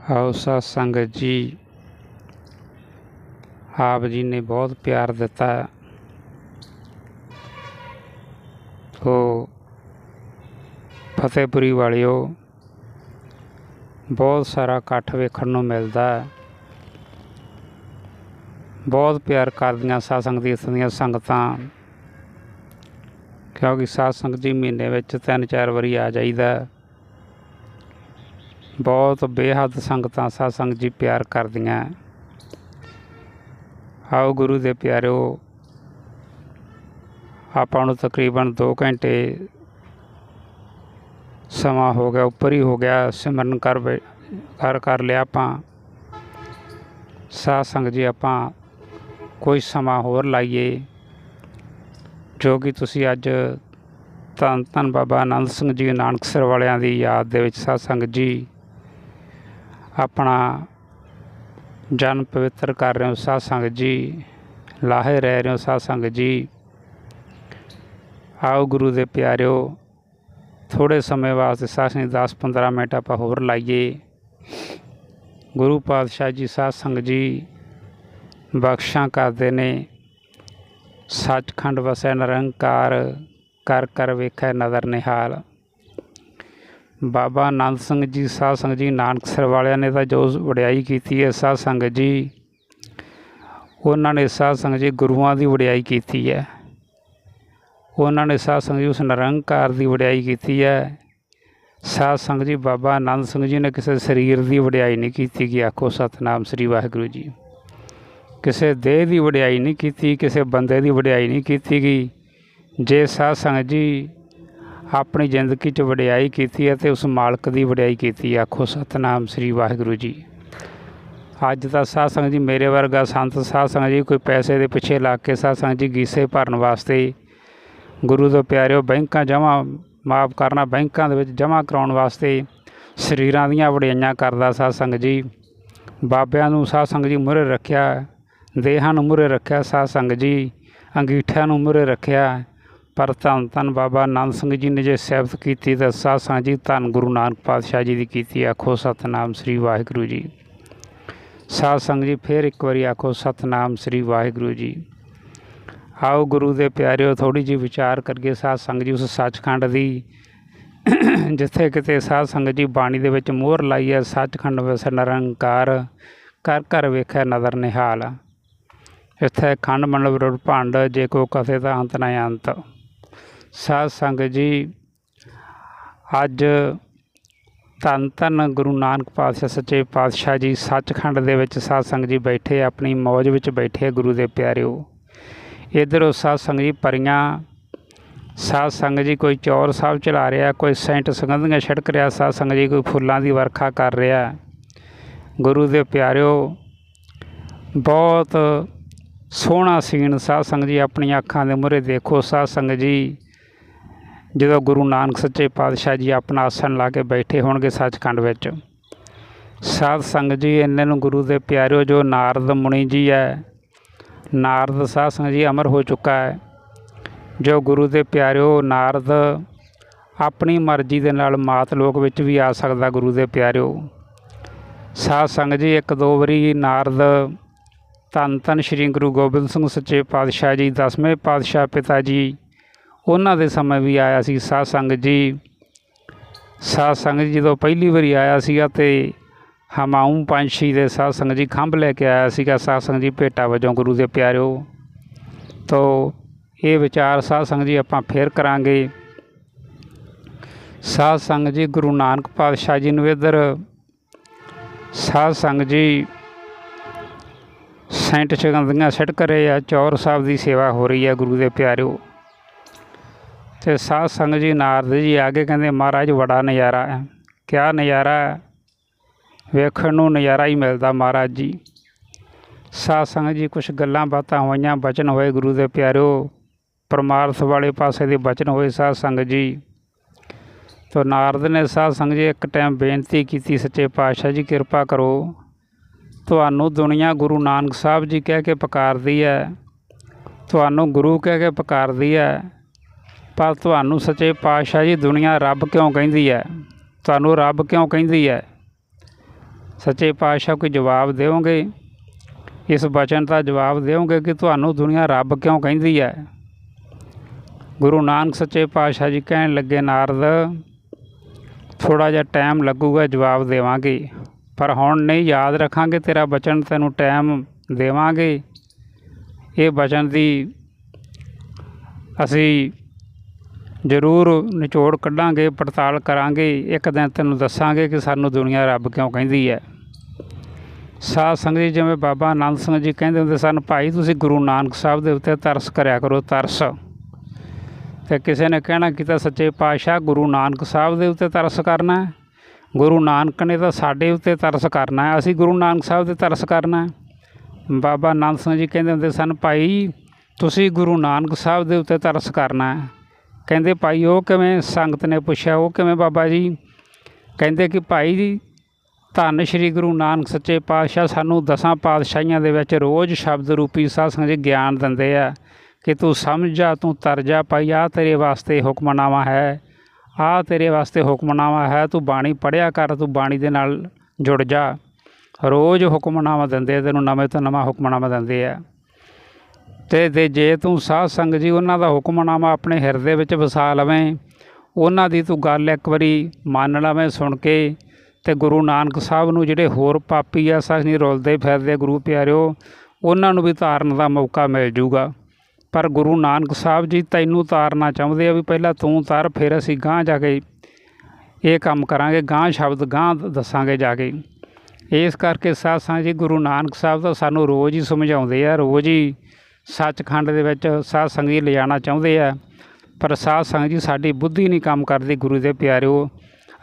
ਆਓ ਸਾਧ ਸੰਗਤ ਜੀ, ਆਪ ਜੀ ਨੇ ਬਹੁਤ ਪਿਆਰ ਦਿੱਤਾ ਉਹ ਫਤਿਹਪੁਰੀ ਵਾਲਿਓ, ਬਹੁਤ ਸਾਰਾ ਇਕੱਠ ਵੇਖਣ ਨੂੰ ਮਿਲਦਾ ਹੈ। ਬਹੁਤ ਪਿਆਰ ਕਰਦੀਆਂ ਸਾਧ ਸੰਗਤ ਦੀ ਦੀਆਂ ਸੰਗਤਾਂ, ਕਿਉਂਕਿ ਸਾਧ ਸੰਗਤ ਜੀ ਮਹੀਨੇ ਵਿੱਚ ਤਿੰਨ ਚਾਰ ਵਾਰੀ ਆ ਜਾਈਦਾ ਬਹੁਤ ਬੇਹੱਦ ਸੰਗਤਾਂ ਸਾਧ ਸੰਗਤ ਜੀ ਪਿਆਰ ਕਰਦੀਆਂ। ਆਓ ਗੁਰੂ ਦੇ ਪਿਆਰਿਓ, ਆਪਾਂ ਨੂੰ ਤਕਰੀਬਨ 2 ਘੰਟੇ ਸਮਾਂ ਹੋ ਗਿਆ, ਉੱਪਰ ਹੀ ਹੋ ਗਿਆ, ਸਿਮਰਨ ਕਰ ਕਰ ਕਰ ਲਿਆ ਆਪਾਂ। ਸਾਧ ਸੰਗਤ ਜੀ, ਆਪਾਂ ਕੋਈ ਸਮਾਂ ਹੋਰ ਲਾਈਏ, ਜੋ ਕਿ ਤੁਸੀਂ ਅੱਜ ਧੰਨ ਧੰਨ ਬਾਬਾ ਆਨੰਦ ਸਿੰਘ ਜੀ ਨਾਨਕਸਰ ਵਾਲਿਆਂ ਦੀ ਯਾਦ ਦੇ ਵਿੱਚ ਸਾਧ ਸੰਗਤ ਜੀ ਆਪਣਾ ਜਨ ਪਵਿੱਤਰ ਕਰ ਰਹੇ ਹੋ, ਸਾਧ ਸੰਗਤ ਜੀ, ਲਾਹੇ ਰਹਿ ਰਹੇ ਹੋ ਸਾਧ ਸੰਗਤ ਜੀ। ਆਓ ਗੁਰੂ ਦੇ ਪਿਆਰਿਓ ਥੋੜੇ ਸਮੇਂ ਵਾਸਤੇ ਸਾਧ ਸੰਗਤ 10 15 ਮਿੰਟ ਆਪਾਂ ਹੋਰ ਲਾਈਏ। ਗੁਰੂ ਪਾਤਸ਼ਾਹ ਜੀ, ਸਾਧ ਸੰਗਤ ਜੀ, ਬਖਸ਼ਾਂ ਕਰਦੇ ਨੇ। ਸੱਚਖੰਡ ਵਸੈ ਨਿਰੰਕਾਰ, ਕਰ ਕਰ ਵੇਖੈ ਨਦਰ ਨਿਹਾਲ। ਬਾਬਾ ਆਨੰਦ ਸਿੰਘ ਜੀ, ਸਾਧ ਸੰਗਤ ਜੀ ਨਾਨਕਸਰ ਵਾਲਿਆਂ ਨੇ ਤਾਂ ਜੋ ਵਡਿਆਈ ਕੀਤੀ ਹੈ, ਸਾਧ ਸੰਗਤ ਜੀ। ਉਹਨਾਂ ਨੇ ਸਾਧ ਸੰਗਤ ਜੀ ਗੁਰੂਆਂ ਦੀ ਵਡਿਆਈ ਕੀਤੀ ਹੈ। ਉਹਨਾਂ ਨੇ ਸਾਧ ਸੰਗਤ ਜੀ ਉਸ ਨਿਰੰਕਾਰ ਦੀ ਵਡਿਆਈ ਕੀਤੀ ਹੈ। ਸਾਧ ਸੰਗਤ ਜੀ ਬਾਬਾ ਆਨੰਦ ਸਿੰਘ ਜੀ ਨੇ ਕਿਸੇ ਸਰੀਰ ਦੀ ਵਡਿਆਈ ਨਹੀਂ ਕੀਤੀ ਕਿ ਆਖੋ ਸਤਨਾਮ ਸ੍ਰੀ ਵਾਹਿਗੁਰੂ ਜੀ। ਕਿਸੇ ਦੇਹ ਦੀ ਵਡਿਆਈ ਨਹੀਂ ਕੀਤੀ, ਕਿਸੇ ਬੰਦੇ ਦੀ ਵਡਿਆਈ ਨਹੀਂ ਕੀਤੀ ਗਈ ਜੇ ਸਾਧ ਸੰਗਤ ਜੀ ਆਪਣੀ ਜ਼ਿੰਦਗੀ 'ਚ ਵਡਿਆਈ ਕੀਤੀ ਹੈ ਤੇ ਉਸ ਮਾਲਕ ਦੀ ਵਡਿਆਈ ਕੀਤੀ ਆਖੋ, ਸਤਨਾਮ ਸ੍ਰੀ ਵਾਹਿਗੁਰੂ ਜੀ। ਅੱਜ ਦਾ ਸਾਧ ਸੰਗਤ ਜੀ ਮੇਰੇ ਵਰਗਾ ਸੰਤ, ਸਾਧ ਸੰਗਤ ਜੀ ਕੋਈ ਪੈਸੇ ਦੇ ਪਿੱਛੇ ਲੱਗ ਕੇ ਸਾਧ ਸੰਗਤ ਜੀ ਗੀਸੇ ਭਰਨ ਵਾਸਤੇ ਗੁਰੂ ਤੋਂ ਪਿਆਰਿਓ ਬੈਂਕਾਂ ਜਮ੍ਹਾਂ ਮਾਫ ਕਰਨਾ, ਬੈਂਕਾਂ ਦੇ ਵਿੱਚ ਜਮ੍ਹਾਂ ਕਰਾਉਣ ਵਾਸਤੇ ਸਰੀਰਾਂ ਦੀਆਂ ਵਡਿਆਈਆਂ ਕਰਦਾ ਸਾਧ ਸੰਗਤ ਜੀ। ਬਾਬਿਆਂ ਨੂੰ ਸਾਧ ਸੰਗਤ ਜੀ ਮੁਰੇ ਰੱਖਿਆ, ਦੇਹਾਂ ਨੂੰ ਮੁਰੇ ਰੱਖਿਆ ਸਾਧ ਸੰਗਤ ਜੀ, ਅੰਗੀਠਿਆਂ ਨੂੰ ਮੁਰੇ ਰੱਖਿਆ ਪਰ ਧੰਨ ਧੰਨ ਬਾਬਾ ਆਨੰਦ ਸਿੰਘ ਜੀ ਨੇ ਜੇ ਸਿਫਤ ਕੀਤੀ ਤਾਂ ਸਾਧ ਸੰਗਤ ਜੀ ਧੰਨ ਗੁਰੂ ਨਾਨਕ ਪਾਤਸ਼ਾਹ ਜੀ ਦੀ ਕੀਤੀ, ਆਖੋ ਸਤਨਾਮ ਸ੍ਰੀ ਵਾਹਿਗੁਰੂ ਜੀ। ਸਾਧ ਸੰਗਤ ਜੀ ਫੇਰ ਇੱਕ ਵਾਰੀ ਆਖੋ ਸਤਨਾਮ ਸ੍ਰੀ ਵਾਹਿਗੁਰੂ ਜੀ। ਆਓ ਗੁਰੂ ਦੇ ਪਿਆਰਿਓ ਥੋੜੀ ਜਿਹੀ ਵਿਚਾਰ ਕਰਕੇ ਸਾਧ ਸੰਗਤ ਜੀ ਉਸ ਸੱਚਖੰਡ ਦੀ। ਜਿੱਥੇ ਕਿਤੇ ਸਾਧ ਸੰਗਤ ਜੀ ਬਾਣੀ ਦੇ ਵਿੱਚ ਮੋਹਰ ਲਾਈ ਹੈ, ਸੱਚਖੰਡ ਵਿੱਚ ਨਿਰੰਕਾਰ ਕਰ ਕਰ ਵੇਖਿਆ ਨਦਰ ਨਿਹਾਲ। ਇੱਥੇ ਖੰਡ ਮੰਡਲ ਵਿਰੁੱਧ ਭੰਡ, ਜੇ ਕੋ ਕਥੇ ਤਾਂ ਅੰਤ ਨਾ ਅੰਤ। ਸਾਧ ਸੰਗਤ ਜੀ, ਅੱਜ ਧੰਨ ਧੰਨ ਗੁਰੂ ਨਾਨਕ ਪਾਤਸ਼ਾਹ, ਸੱਚੇ ਪਾਤਸ਼ਾਹ ਜੀ ਸੱਚਖੰਡ ਦੇ ਵਿੱਚ ਸਾਧ ਸੰਗਤ ਜੀ ਬੈਠੇ, ਆਪਣੀ ਮੌਜ ਵਿੱਚ ਬੈਠੇ ਗੁਰੂ ਦੇ ਪਿਆਰਿਓ। ਇੱਧਰੋਂ ਸਾਧ ਸੰਗਤ ਜੀ ਪਰੀਆਂ, ਸਾਧ ਸੰਗਤ ਜੀ ਕੋਈ ਚੌਰ ਸਾਹਿਬ ਚਲਾ ਰਿਹਾ, ਕੋਈ ਸੈਂਟ ਸੁਗੰਧੀਆਂ ਛਿੜਕ ਰਿਹਾ, ਸਾਧ ਸੰਗਤ ਜੀ ਕੋਈ ਫੁੱਲਾਂ ਦੀ ਵਰਖਾ ਕਰ ਰਿਹਾ। ਗੁਰੂ ਦੇ ਪਿਆਰਿਓ, ਬਹੁਤ ਸੋਹਣਾ ਸੀਨ ਸਾਧ ਸੰਗਤ ਜੀ ਆਪਣੀਆਂ ਅੱਖਾਂ ਦੇ ਮੂਹਰੇ ਦੇਖੋ, ਸਾਧ ਸੰਗਤ ਜੀ ਜਦੋਂ ਗੁਰੂ ਨਾਨਕ ਸੱਚੇ ਪਾਤਸ਼ਾਹ ਜੀ ਆਪਣਾ ਆਸਣ ਲਾ ਕੇ ਬੈਠੇ ਹੋਣਗੇ ਸੱਚਖੰਡ ਵਿੱਚ, ਸਾਧ ਸੰਗਤ ਜੀ, ਇੰਨੇ ਨੂੰ ਗੁਰੂ ਦੇ ਪਿਆਰਿਓ, ਜੋ ਨਾਰਦ ਮੁਨੀ ਜੀ ਹੈ ਨਾਰਦ ਸਾਧ ਸੰਗਤ ਜੀ ਅਮਰ ਹੋ ਚੁੱਕਾ ਹੈ ਜੋ ਗੁਰੂ ਦੇ ਪਿਆਰਿਓ, ਨਾਰਦ ਆਪਣੀ ਮਰਜ਼ੀ ਦੇ ਨਾਲ ਮਾਤ ਲੋਕ ਵਿੱਚ ਵੀ ਆ ਸਕਦਾ ਗੁਰੂ ਦੇ ਪਿਆਰਿਓ। ਸਾਧ ਸੰਗਤ ਜੀ, ਇੱਕ ਦੋ ਵਾਰੀ ਨਾਰਦ ਧੰਨ ਧੰਨ ਸ਼੍ਰੀ ਗੁਰੂ ਗੋਬਿੰਦ ਸਿੰਘ ਸੱਚੇ ਪਾਤਸ਼ਾਹ ਜੀ, ਦਸਵੇਂ ਪਾਤਸ਼ਾਹ ਪਿਤਾ ਜੀ ਉਹਨਾਂ ਦੇ ਸਮੇਂ ਵੀ ਆਇਆ ਸੀ ਸਾਧ ਸੰਗਤ ਜੀ। ਸਾਧ ਸੰਗਤ ਜੀ ਜਦੋਂ ਪਹਿਲੀ ਵਾਰੀ ਆਇਆ ਸੀਗਾ ਤੇ ਹਮਾਊਂ ਪੰਛੀ ਦੇ ਸਾਧ ਸੰਗਤ ਜੀ ਖੰਭ ਲੈ ਕੇ ਆਇਆ ਸੀਗਾ। ਸਾਧ ਸੰਗਤ ਜੀ ਭੇਟਾ ਵਜੋਂ ਗੁਰੂ ਦੇ ਪਿਆਰਿਓ, ਤੋਂ ਇਹ ਵਿਚਾਰ ਸਾਧ ਸੰਗਤ ਜੀ ਆਪਾਂ ਫੇਰ ਕਰਾਂਗੇ। ਸਾਧ ਸੰਗਤ ਜੀ ਗੁਰੂ ਨਾਨਕ ਪਾਤਸ਼ਾਹ ਜੀ ਨੂੰ ਇੱਧਰ ਸਾਧ ਸੰਗਤ ਜੀ ਸੈਂਟ ਚਗੰਦੀਆਂ ਛਿੜਕ ਰਹੇ ਆ, ਚੌਰ ਸਾਹਿਬ ਦੀ ਸੇਵਾ ਹੋ ਰਹੀ ਹੈ ਗੁਰੂ ਦੇ ਪਿਆਰਿਓ। ਤੇ ਸਾਧ ਸੰਗਤ ਜੀ ਨਾਰਦ ਜੀ ਆ ਕੇ ਕਹਿੰਦੇ, ਮਹਾਰਾਜ, ਬੜਾ ਨਜ਼ਾਰਾ ਹੈ। ਕਿਆ ਨਜ਼ਾਰਾ ਹੈ? ਵੇਖਣ ਨੂੰ ਨਜ਼ਾਰਾ ਹੀ ਮਿਲਦਾ ਮਹਾਰਾਜ ਜੀ। ਸਾਧ ਸੰਗਤ ਜੀ ਕੁਝ ਗੱਲਾਂ ਬਾਤਾਂ ਹੋਈਆਂ, ਬਚਨ ਹੋਏ ਗੁਰੂ ਦੇ ਪਿਆਰਿਓ ਪਰਮਾਰਥ ਵਾਲੇ ਪਾਸੇ ਦੇ ਬਚਨ ਹੋਏ ਸਾਧ ਸੰਗਤ ਜੀ। ਤੋ ਨਾਰਦ ਨੇ ਸਾਧ ਸੰਗਤ ਜੀ, ਇੱਕ ਟਾਈਮ ਬੇਨਤੀ ਕੀਤੀ, ਸੱਚੇ ਪਾਤਸ਼ਾਹ ਜੀ, ਕਿਰਪਾ ਕਰੋ। ਤੁਹਾਨੂੰ ਦੁਨੀਆ ਗੁਰੂ ਨਾਨਕ ਸਾਹਿਬ ਜੀ ਕਹਿ ਕੇ ਪੁਕਾਰਦੀ ਹੈ। ਤੁਹਾਨੂੰ ਗੁਰੂ ਕਹਿ ਕੇ ਪੁਕਾਰਦੀ ਹੈ। ਪਰ ਤੁਹਾਨੂੰ ਸੱਚੇ ਪਾਤਸ਼ਾਹ ਜੀ ਦੁਨੀਆ ਰੱਬ ਕਿਉਂ ਕਹਿੰਦੀ ਹੈ? ਤੁਹਾਨੂੰ ਰੱਬ ਕਿਉਂ ਕਹਿੰਦੀ ਹੈ? ਸੱਚੇ ਪਾਤਸ਼ਾਹ ਕੋਈ ਜਵਾਬ ਦਿਓਗੇ ਇਸ ਬਚਨ ਦਾ ਜਵਾਬ ਦਿਓਗੇ ਕਿ ਤੁਹਾਨੂੰ ਦੁਨੀਆ ਰੱਬ ਕਿਉਂ ਕਹਿੰਦੀ ਹੈ? ਗੁਰੂ ਨਾਨਕ ਸੱਚੇ ਪਾਤਸ਼ਾਹ ਜੀ ਕਹਿਣ ਲੱਗੇ, ਨਾਰਦ ਥੋੜਾ ਜਿਹਾ ਟਾਈਮ ਲੱਗੂਗਾ, ਜਵਾਬ ਦੇਵਾਂਗੇ। ਪਰ ਹੁਣ ਨਹੀਂ, ਯਾਦ ਰੱਖਾਂਗੇ ਤੇਰਾ ਬਚਨ, ਤੈਨੂੰ ਟਾਈਮ ਦੇਵਾਂਗੇ। ਇਹ ਬਚਨ ਦੀ ਅਸੀਂ ਜ਼ਰੂਰ ਨਿਚੋੜ ਕੱਢਾਂਗੇ, ਪੜਤਾਲ ਕਰਾਂਗੇ। ਇੱਕ ਦਿਨ ਤੈਨੂੰ ਦੱਸਾਂਗੇ ਕਿ ਸਾਨੂੰ ਦੁਨੀਆ ਰੱਬ ਕਿਉਂ ਕਹਿੰਦੀ ਹੈ। ਸਾਧ ਸੰਗਤ ਜੀ, ਜਿਵੇਂ ਬਾਬਾ ਆਨੰਦ ਸਿੰਘ ਜੀ ਕਹਿੰਦੇ ਹੁੰਦੇ ਸਨ, ਭਾਈ, ਤੁਸੀਂ ਗੁਰੂ ਨਾਨਕ ਸਾਹਿਬ ਦੇ ਉੱਤੇ ਤਰਸ ਕਰਿਆ ਕਰੋ, ਤਰਸ। ਤੇ ਕਿਸੇ ਨੇ ਕਹਿਣਾ ਕੀਤਾ ਸੱਚੇ ਪਾਤਸ਼ਾਹ, ਗੁਰੂ ਨਾਨਕ ਸਾਹਿਬ ਦੇ ਉੱਤੇ ਤਰਸ ਕਰਨਾ ਗੁਰੂ ਨਾਨਕ ਨੇ ਤਾਂ ਸਾਡੇ ਉੱਤੇ ਤਰਸ ਕਰਨਾ ਅਸੀਂ ਗੁਰੂ ਨਾਨਕ ਸਾਹਿਬ ਤੇ ਤਰਸ ਕਰਨਾ ਬਾਬਾ ਆਨੰਦ ਸਿੰਘ ਜੀ ਕਹਿੰਦੇ ਹੁੰਦੇ ਸਨ, ਭਾਈ, ਤੁਸੀਂ ਗੁਰੂ ਨਾਨਕ ਸਾਹਿਬ ਦੇ ਉੱਤੇ ਤਰਸ ਕਰਨਾ ਕਹਿੰਦੇ ਭਾਈ ਉਹ ਕਿਵੇਂ ਸੰਗਤ ਨੇ ਪੁੱਛਿਆ ਉਹ ਕਿਵੇਂ ਬਾਬਾ ਜੀ? ਕਹਿੰਦੇ ਕਿ ਭਾਈ ਜੀ ਧੰਨ ਸ਼੍ਰੀ ਗੁਰੂ ਨਾਨਕ ਸੱਚੇ ਪਾਤਸ਼ਾਹ ਸਾਨੂੰ ਦਸਾਂ ਪਾਤਸ਼ਾਹੀਆਂ ਦੇ ਵਿੱਚ ਰੋਜ਼ ਸ਼ਬਦ ਰੂਪੀ ਸਾਧ ਸੰਗਤ ਜੀ ਗਿਆਨ ਦਿੰਦੇ ਆ ਕਿ ਤੂੰ ਸਮਝ ਜਾ ਤੂੰ ਤਰ ਜਾ ਭਾਈ ਆ ਤੇਰੇ ਵਾਸਤੇ ਹੁਕਮਨਾਮਾ ਹੈ ਆ ਤੇਰੇ ਵਾਸਤੇ ਹੁਕਮਨਾਮਾ ਹੈ ਤੂੰ ਬਾਣੀ ਪੜ੍ਹਿਆ ਕਰ ਤੂੰ ਬਾਣੀ ਦੇ ਨਾਲ ਜੁੜ ਜਾ। ਰੋਜ਼ ਹੁਕਮਨਾਮਾ ਦਿੰਦੇ ਆ, ਤੈਨੂੰ ਨਵੇਂ ਤੋਂ ਨਵਾਂ ਹੁਕਮਨਾਮਾ ਦਿੰਦੇ ਆ। ਤੇ ਤੇ ਜੇ ਤੂੰ ਸਾਧ ਸੰਗਤ ਜੀ, ਉਹਨਾਂ ਦਾ ਹੁਕਮਨਾਮਾ ਆਪਣੇ ਹਿਰਦੇ ਵਿੱਚ ਵਸਾ ਲਵੇਂ। ਉਹਨਾਂ ਦੀ ਤੂੰ ਗੱਲ ਇੱਕ ਵਾਰੀ ਮੰਨ ਲਵੇਂ ਸੁਣ ਕੇ ਤੇ ਗੁਰੂ ਨਾਨਕ ਸਾਹਿਬ ਨੂੰ ਜਿਹੜੇ ਹੋਰ ਪਾਪੀ ਆ ਸਾਖ ਨਹੀਂ ਰੁਲਦੇ ਫਿਰਦੇ ਗੁਰੂ ਪਿਆਰਿਓ, ਉਹਨਾਂ ਨੂੰ ਵੀ ਤਾਰਨ ਦਾ ਮੌਕਾ ਮਿਲ ਜੂਗਾ। ਪਰ ਗੁਰੂ ਨਾਨਕ ਸਾਹਿਬ ਜੀ ਤੈਨੂੰ ਤਾਰਨਾ ਚਾਹੁੰਦੇ ਆ ਵੀ ਪਹਿਲਾਂ ਤੂੰ ਤਾਰ, ਫਿਰ ਅਸੀਂ ਗਾਂਹ ਜਾ ਕੇ ਇਹ ਕੰਮ ਕਰਾਂਗੇ, ਗਾਂਹ ਸ਼ਬਦ ਗਾਂਹ ਦੱਸਾਂਗੇ ਜਾ ਕੇ। ਇਸ ਕਰਕੇ ਸਾਧ ਸੰਗਤ ਜੀ, ਗੁਰੂ ਨਾਨਕ ਸਾਹਿਬ ਤਾਂ ਸਾਨੂੰ ਰੋਜ਼ ਹੀ ਸਮਝਾਉਂਦੇ ਆ, ਰੋਜ਼ ਹੀ ਸੱਚਖੰਡ ਦੇ ਵਿੱਚ ਸਾਧ ਸੰਗਤ ਜੀ ਲਿਜਾਣਾ ਚਾਹੁੰਦੇ ਆ, ਪਰ ਸਾਧ ਸੰਗਤ ਜੀ ਸਾਡੀ ਬੁੱਧੀ ਨਹੀਂ ਕੰਮ ਕਰਦੀ ਗੁਰੂ ਦੇ ਪਿਆਰਿਓ।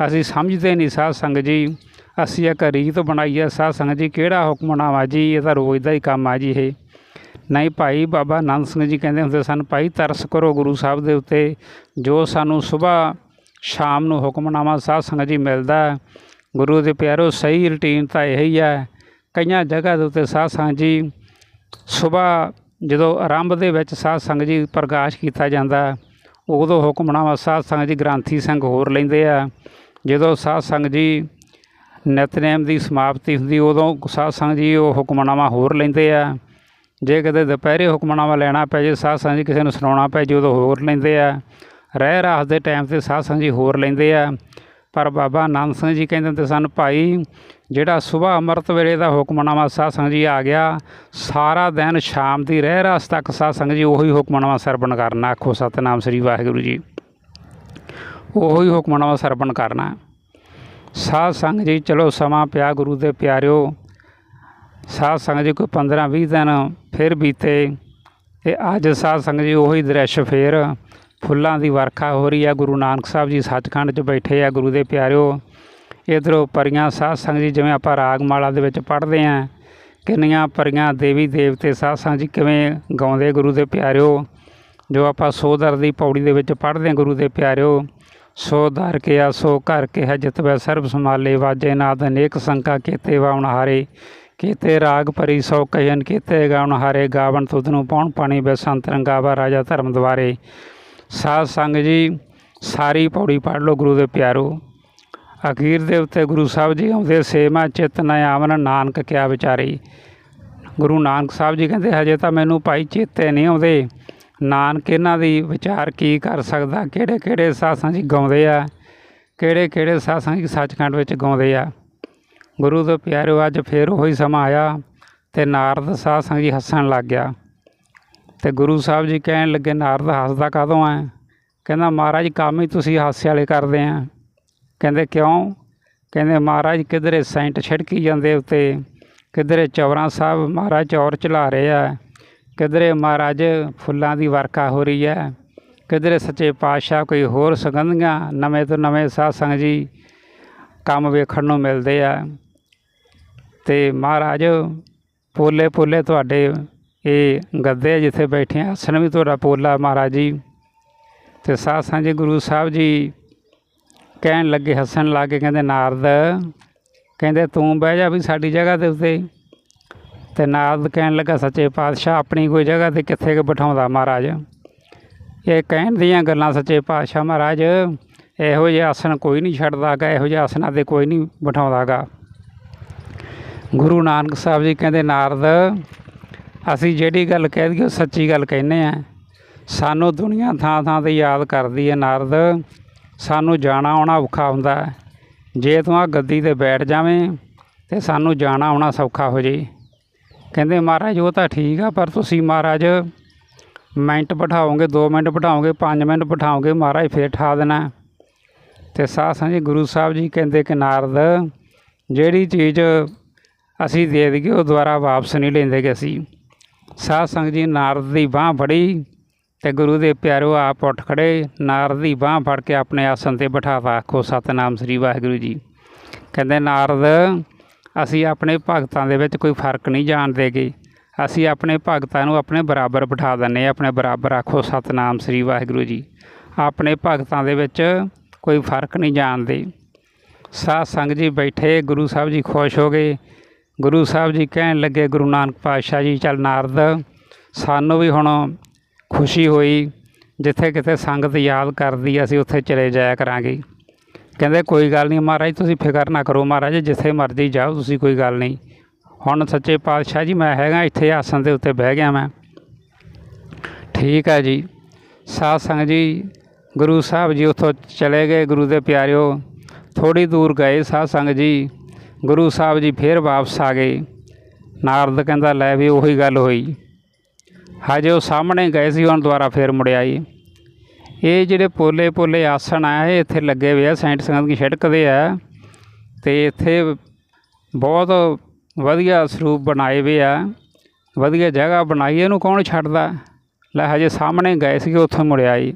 ਅਸੀਂ ਸਮਝਦੇ ਨਹੀਂ ਸਾਧ ਸੰਗਤ ਜੀ। ਅਸੀਂ ਇੱਕ ਰੀਤ ਬਣਾਈ ਹੈ ਸਾਧ ਸੰਗਤ ਜੀ ਕਿਹੜਾ ਹੁਕਮਨਾਮਾ ਜੀ? ਇਹ ਤਾਂ ਰੋਜ਼ ਦਾ ਹੀ ਕੰਮ ਆ ਜੀ ਇਹ। ਨਹੀਂ ਭਾਈ ਬਾਬਾ ਆਨੰਦ ਸਿੰਘ ਜੀ ਕਹਿੰਦੇ ਹੁੰਦੇ ਸਨ, ਭਾਈ ਤਰਸ ਕਰੋ ਗੁਰੂ ਸਾਹਿਬ ਦੇ ਉੱਤੇ। ਜੋ ਸਾਨੂੰ ਸਵੇਰ ਸ਼ਾਮ ਨੂੰ ਹੁਕਮਨਾਮਾ ਸਾਧ ਸੰਗਤ ਜੀ ਮਿਲਦਾ, ਗੁਰੂ ਦੇ ਪਿਆਰੋ ਸਹੀ ਰੁਟੀਨ ਤਾਂ ਇਹੀ ਹੈ ਕਈਆਂ ਜਗ੍ਹਾ ਦੇ ਉੱਤੇ ਸਾਧ ਸੰਗਤ ਜੀ ਸਵੇਰ ਜਦੋਂ ਆਰੰਭ ਦੇ ਵਿੱਚ ਸਾਧ ਸੰਗਤ ਜੀ ਪ੍ਰਕਾਸ਼ ਕੀਤਾ ਜਾਂਦਾ, ਉਦੋਂ ਹੁਕਮਨਾਮਾ ਸਾਧ ਸੰਗਤ ਜੀ ਗ੍ਰੰਥੀ ਸਿੰਘ ਹੋਰ ਲੈਂਦੇ ਆ। ਜਦੋਂ ਸਾਧ ਸੰਗਤ ਜੀ ਨਿਤਨੇਮ ਦੀ ਸਮਾਪਤੀ ਹੁੰਦੀ, ਉਦੋਂ ਸਾਧ ਸੰਗਤ ਜੀ ਉਹ ਹੁਕਮਨਾਮਾ ਹੋਰ ਲੈਂਦੇ ਆ। ਜੇ ਕਿਤੇ ਦੁਪਹਿਰੇ ਹੁਕਮਨਾਮਾ ਲੈਣਾ ਪੈ ਜੇ, ਸਾਧ ਸੰਗਤ ਜੀ ਕਿਸੇ ਨੂੰ ਸੁਣਾਉਣਾ ਪੈ ਜੇ, ਉਦੋਂ ਹੋਰ ਲੈਂਦੇ ਆ। ਰਹਿ ਰਾਸ ਦੇ ਟਾਈਮ ਤੇ ਸਾਧ ਸੰਗਤ ਜੀ ਹੋਰ ਲੈਂਦੇ ਆ। ਪਰ ਬਾਬਾ ਆਨੰਦ ਸਿੰਘ ਜੀ ਕਹਿੰਦੇ ਹੁੰਦੇ ਸਨ, ਭਾਈ, ਜਿਹੜਾ ਸਵੇਰ ਅੰਮ੍ਰਿਤ ਵੇਲੇ ਦਾ ਹੁਕਮਨਾਮਾ ਸਾਧ ਸੰਗਤ ਜੀ ਆ ਗਿਆ, ਸਾਰਾ ਦਿਨ ਸ਼ਾਮ ਦੀ ਰਹਿ ਰਾਸ ਤੱਕ ਸਾਧ ਸੰਗਤ ਜੀ ਉਹੀ ਹੁਕਮਨਾਮਾ ਸਰਵਣ ਕਰਨਾ, ਆਖੋ ਸਤਨਾਮ ਸ੍ਰੀ ਵਾਹਿਗੁਰੂ ਜੀ। ਉਹੀ ਹੁਕਮਨਾਮਾ ਸਰਵਣ ਕਰਨਾ। ਸਾਧ ਸੰਗਤ ਜੀ, ਚਲੋ ਸਮਾਂ ਪਿਆ ਗੁਰੂ ਦੇ ਪਿਆਰਿਓ। ਸਾਧ ਸੰਗਤ ਜੀ ਕੋਈ 15 20 ਦਿਨ ਫਿਰ ਬੀਤੇ, ਤੇ ਅੱਜ ਸਾਧ ਸੰਗਤ ਜੀ ਉਹੀ ਦ੍ਰਿਸ਼ ਫੇਰ ਫੁੱਲਾਂ ਦੀ ਵਰਖਾ ਹੋ ਰਹੀ ਆ। ਗੁਰੂ ਨਾਨਕ ਸਾਹਿਬ ਜੀ ਸੱਚਖੰਡ 'ਚ ਬੈਠੇ ਆ। ਗੁਰੂ ਦੇ ਪਿਆਰਿਓ, ਇਧਰੋਂ ਪਰੀਆਂ ਸਾਧ ਸੰਗਤ ਜੀ ਜਿਵੇਂ ਆਪਾਂ ਰਾਗ ਮਾਲਾ ਦੇ ਵਿੱਚ ਪੜ੍ਹਦੇ ਆ, ਕਿੰਨੀਆਂ ਪਰੀਆਂ ਦੇਵੀ ਦੇਵਤੇ ਸਾਧ ਸੰਗਤ ਜੀ ਕਿਵੇਂ ਗਾਉਂਦੇ ਗੁਰੂ ਦੇ ਪਿਆਰਿਓ। ਜੋ ਆਪਾਂ ਸੋਦਰ ਦੀ ਪੌੜੀ ਦੇ ਵਿੱਚ ਪੜ੍ਹਦੇ ਆ ਗੁਰੂ ਦੇ ਪਿਆਰਿਓ, ਸੋ ਦਰ ਕੇ ਆ ਸੋ ਘਰ ਕੇ ਹੈ ਜਿਤ ਵੈ ਸਰਬ ਸਮਾਲੇ ਵਾਜੇ ਨਾਦ ਅਨੇਕ ਸੰਕਾ ਕੀਤੇ ਵਾਉਣ ਹਾਰੇ। ਕੀਤੇ ਰਾਗ ਭਰੀ ਸੋ ਕਹਿਨ ਕੀਤੇ ਗਾਉਣ ਹਾਰੇ ਗਾਵਨ ਤੁਧ ਨੂੰ ਪੌਣ ਪਾਣੀ ਬੈਸੰਤ ਰੰਗਾਵਾ ਰਾਜਾ ਧਰਮ ਦਵਾਰੇ ਸਾਧ ਸੰਗ ਜੀ, ਸਾਰੀ ਪੌੜੀ ਪੜ੍ਹ ਲਓ ਗੁਰੂ ਦੇ ਪਿਆਰੋ। ਅਖੀਰ ਦੇ ਉੱਤੇ ਗੁਰੂ ਸਾਹਿਬ ਜੀ ਆਉਂਦੇ, ਸੇਮਾ ਚਿਤ ਨ ਆਵਨ ਨਾਨਕ ਕਿਆ ਵਿਚਾਰੀ। ਗੁਰੂ ਨਾਨਕ ਸਾਹਿਬ ਜੀ ਕਹਿੰਦੇ, ਹਜੇ ਤਾਂ ਮੈਨੂੰ ਭਾਈ ਚੇਤੇ ਨਹੀਂ ਆਉਂਦੇ। ਨਾਨਕ, ਇਹਨਾਂ ਦੀ ਵਿਚਾਰ ਕੀ ਕਰ ਸਕਦਾ? ਕਿਹੜੇ ਕਿਹੜੇ ਸਾਸਾਂ ਜੀ ਗਾਉਂਦੇ ਆ? ਕਿਹੜੇ ਕਿਹੜੇ ਸਾਸਾਂ ਜੀ ਸੱਚਖੰਡ ਵਿੱਚ ਗਾਉਂਦੇ ਆ? ਗੁਰੂ ਦੇ ਪਿਆਰਿਓ ਅੱਜ ਫੇਰ ਉਹੀ ਸਮਾਂ ਆਇਆ ਤੇ ਨਾਰਦ ਸਾਧ ਸੰਗਤ ਜੀ ਹੱਸਣ ਲੱਗ ਗਿਆ। ਤੇ ਗੁਰੂ ਸਾਹਿਬ ਜੀ ਕਹਿਣ ਲੱਗੇ, ਨਾਰਦ ਹੱਸਦਾ ਕਾਹਦੋਂ ਆ ਕਹਿੰਦਾ, ਮਹਾਰਾਜ, ਕੰਮ ਹੀ ਤੁਸੀਂ ਹਾਸੇ ਵਾਲੇ ਕਰਦੇ ਆ। ਕਹਿੰਦੇ, ਕਿਉਂ? ਕਹਿੰਦੇ, ਮਹਾਰਾਜ, ਕਿਧਰੇ ਸੈਂਟ ਛਿੜਕੀ ਜਾਂਦੇ ਉੱਤੇ? ਕਿਧਰੇ ਚੌਰਾਂ ਸਾਹਿਬ ਮਹਾਰਾਜ ਚੌਰ ਚਲਾ ਰਹੇ ਆ ਕਿਧਰੇ ਮਹਾਰਾਜ ਫੁੱਲਾਂ ਦੀ ਵਰਖਾ ਹੋ ਰਹੀ ਹੈ ਕਿਧਰੇ ਸੱਚੇ ਪਾਤਸ਼ਾਹ ਕੋਈ ਹੋਰ ਸੁਗੰਧੀਆਂ ਨਵੇਂ ਤੋਂ ਨਵੇਂ ਸਾਧ ਸੰਗਤ ਜੀ ਕੰਮ ਵੇਖਣ ਨੂੰ ਮਿਲਦੇ ਆ ਤੇ ਮਹਾਰਾਜ ਪੋਲੇ ਪੋਲੇ ਤੁਹਾਡੇ ਇਹ ਗੱਦੇ ਜਿੱਥੇ ਬੈਠੇ ਆਸਣ ਵੀ ਤੁਹਾਡਾ ਪੋਲਾ ਮਹਾਰਾਜ ਜੀ। ਤੇ ਸਾਧ ਸਾਂਝੇ ਗੁਰੂ ਸਾਹਿਬ ਜੀ ਕਹਿਣ ਲੱਗੇ, ਹੱਸਣ ਲੱਗੇ ਕਹਿੰਦੇ, ਨਾਰਦ, ਕਹਿੰਦੇ, ਤੂੰ ਬਹਿ ਜਾ ਵੀ ਸਾਡੀ ਜਗ੍ਹਾ ਦੇ ਉੱਤੇ। ਤੇ ਨਾਰਦ ਕਹਿਣ ਲੱਗਾ, ਸੱਚੇ ਪਾਤਸ਼ਾਹ, ਆਪਣੀ ਕੋਈ ਜਗ੍ਹਾ ਤੇ ਕਿੱਥੇ ਕੁ ਬਿਠਾਉਂਦਾ ਮਹਾਰਾਜ? ਇਹ ਕਹਿਣ ਦੀਆਂ ਗੱਲਾਂ, ਸੱਚੇ ਪਾਤਸ਼ਾਹ ਮਹਾਰਾਜ, ਇਹੋ ਜਿਹੇ ਆਸਣ ਕੋਈ ਨਹੀਂ ਛੱਡਦਾਗਾ ਇਹੋ ਜਿਹੇ ਆਸਣਾਂ ਤੇ ਕੋਈ ਨਹੀਂ ਬਿਠਾਉਂਦਾਗਾ ਗੁਰੂ ਨਾਨਕ ਸਾਹਿਬ ਜੀ ਕਹਿੰਦੇ, ਨਾਰਦ ਅਸੀਂ ਜਿਹੜੀ ਗੱਲ ਕਹਿ ਦਈਏ, ਉਹ ਸੱਚੀ ਗੱਲ ਕਹਿੰਦੇ ਆ। ਸਾਨੂੰ ਦੁਨੀਆ ਥਾਂ ਥਾਂ ਤੇ ਯਾਦ ਕਰਦੀ ਹੈ ਨਾਰਦ। ਸਾਨੂੰ ਜਾਣਾ ਆਉਣਾ ਔਖਾ ਹੁੰਦਾ ਜੇ ਤੂੰ ਆ ਗੱਦੀ ਤੇ ਬੈਠ ਜਾਵੇਂ, ਤੇ ਸਾਨੂੰ ਜਾਣਾ ਆਉਣਾ ਸੌਖਾ ਹੋ ਜੇ। ਕਹਿੰਦੇ, ਮਹਾਰਾਜ, ਉਹ ਤਾਂ ਠੀਕ ਆ, ਪਰ ਤੁਸੀਂ ਮਹਾਰਾਜ ਮਿੰਟ ਬਿਠਾਓਗੇ 2 ਮਿੰਟ ਬਿਠਾਓਗੇ 5 ਮਿੰਟ ਬਿਠਾਓਗੇ, ਮਹਾਰਾਜ ਫੇਰ ਠਾ ਦੇਣਾ ਤੇ ਸਾਧ ਸੰਗਤ ਗੁਰੂ ਸਾਹਿਬ ਜੀ ਕਹਿੰਦੇ ਕਿ ਨਾਰਦ, ਜਿਹੜੀ ਚੀਜ਼ ਅਸੀਂ ਦੇ ਦਈਏ, ਉਹ ਦੁਬਾਰਾ ਵਾਪਸ ਨਹੀਂ ਲੈਂਦੇ ਕਿ ਅਸੀਂ। ਸਾਧ ਸੰਗਤ ਜੀ, ਨਾਰਦ ਦੀ ਬਾਹ ਫੜੀ ਤੇ ਗੁਰੂ ਦੇ ਪਿਆਰੋ ਆਪ ਉੱਠ ਖੜੇ। ਨਾਰਦ ਦੀ ਬਾਹ ਫੜ ਕੇ ਆਪਣੇ ਆਸਣ ਤੇ ਬਿਠਾਤਾ ਆਖੋ, ਸਤਨਾਮ ਸ੍ਰੀ ਵਾਹਿਗੁਰੂ ਜੀ। ਕਹਿੰਦੇ, ਨਾਰਦ, ਅਸੀਂ ਆਪਣੇ ਭਗਤਾਂ ਦੇ ਵਿੱਚ ਕੋਈ ਫ਼ਰਕ ਨਹੀਂ ਜਾਣਦੇਗੇ ਅਸੀਂ ਆਪਣੇ ਭਗਤਾਂ ਨੂੰ ਆਪਣੇ ਬਰਾਬਰ ਬਿਠਾ ਦਿੰਦੇ ਆਪਣੇ ਬਰਾਬਰ ਆਖੋ, ਸਤਨਾਮ ਸ੍ਰੀ ਵਾਹਿਗੁਰੂ ਜੀ। ਆਪਣੇ ਭਗਤਾਂ ਦੇ ਵਿੱਚ ਕੋਈ ਫ਼ਰਕ ਨਹੀਂ ਜਾਣਦੇ। ਸਾਧ ਸੰਗਤ ਜੀ ਬੈਠੇ, ਗੁਰੂ ਸਾਹਿਬ ਜੀ ਖੁਸ਼ ਹੋ ਗਏ। ਗੁਰੂ ਸਾਹਿਬ ਜੀ ਕਹਿਣ ਲੱਗੇ, ਗੁਰੂ ਨਾਨਕ ਪਾਤਸ਼ਾਹ ਜੀ, ਚੱਲ ਨਾਰਦ, ਸਾਨੂੰ ਵੀ ਹੁਣ ਖੁਸ਼ੀ ਹੋਈ, ਜਿੱਥੇ ਕਿਤੇ ਸੰਗਤ ਯਾਦ ਕਰਦੀ, ਅਸੀਂ ਉੱਥੇ ਚਲੇ ਜਾਇਆ ਕਰਾਂਗੇ। ਕਹਿੰਦੇ, ਕੋਈ ਗੱਲ ਨਹੀਂ ਮਹਾਰਾਜ, ਤੁਸੀਂ ਫਿਕਰ ਨਾ ਕਰੋ ਮਹਾਰਾਜ, ਜਿੱਥੇ ਮਰਜ਼ੀ ਜਾਓ, ਤੁਸੀਂ ਕੋਈ ਗੱਲ ਨਹੀਂ। ਹੁਣ ਸੱਚੇ ਪਾਤਸ਼ਾਹ ਜੀ, ਮੈਂ ਹੈਗਾ, ਇੱਥੇ ਆਸਣ ਦੇ ਉੱਤੇ ਬਹਿ ਗਿਆ ਮੈਂ। ਠੀਕ ਹੈ ਜੀ। ਸਾਧ ਸੰਗਤ ਜੀ, ਗੁਰੂ ਸਾਹਿਬ ਜੀ ਉੱਥੋਂ ਚਲੇ ਗਏ, ਗੁਰੂ ਦੇ ਪਿਆਰਿਓ ਥੋੜੀ ਦੂਰ ਗਏ ਸਾਧ ਸੰਗਤ ਜੀ। ਗੁਰੂ ਸਾਹਿਬ ਜੀ ਫੇਰ ਵਾਪਸ ਆ ਗਏ। ਨਾਰਦ ਕਹਿੰਦਾ, ਲੈ ਵੀ ਉਹੀ ਗੱਲ ਹੋਈ। ਹਜੇ ਉਹ ਸਾਹਮਣੇ ਗਏ ਸੀ ਹੁਣ ਦੁਬਾਰਾ ਫੇਰ ਮੁੜਿਆ ਜੀ ਇਹ ਜਿਹੜੇ ਪੋਲੇ ਪੋਲੇ ਆਸਣ ਆ, ਇਹ ਇੱਥੇ ਲੱਗੇ ਹੋਏ ਆ, ਸੈਂਟ ਸੰਗਤ ਦੀ ਛਿੜਕਦੇ ਆ। ਤੇ ਇੱਥੇ ਬਹੁਤ ਵਧੀਆ ਸਰੂਪ ਬਣਾਏ ਹੋਏ ਆ। ਵਧੀਆ ਜਗ੍ਹਾ ਬਣਾਈ, ਇਹਨੂੰ ਕੌਣ ਛੱਡਦਾ? ਲੈ ਹਜੇ ਸਾਹਮਣੇ ਗਏ ਸੀਗੇ ਉੱਥੋਂ ਮੁੜਿਆ ਜੀ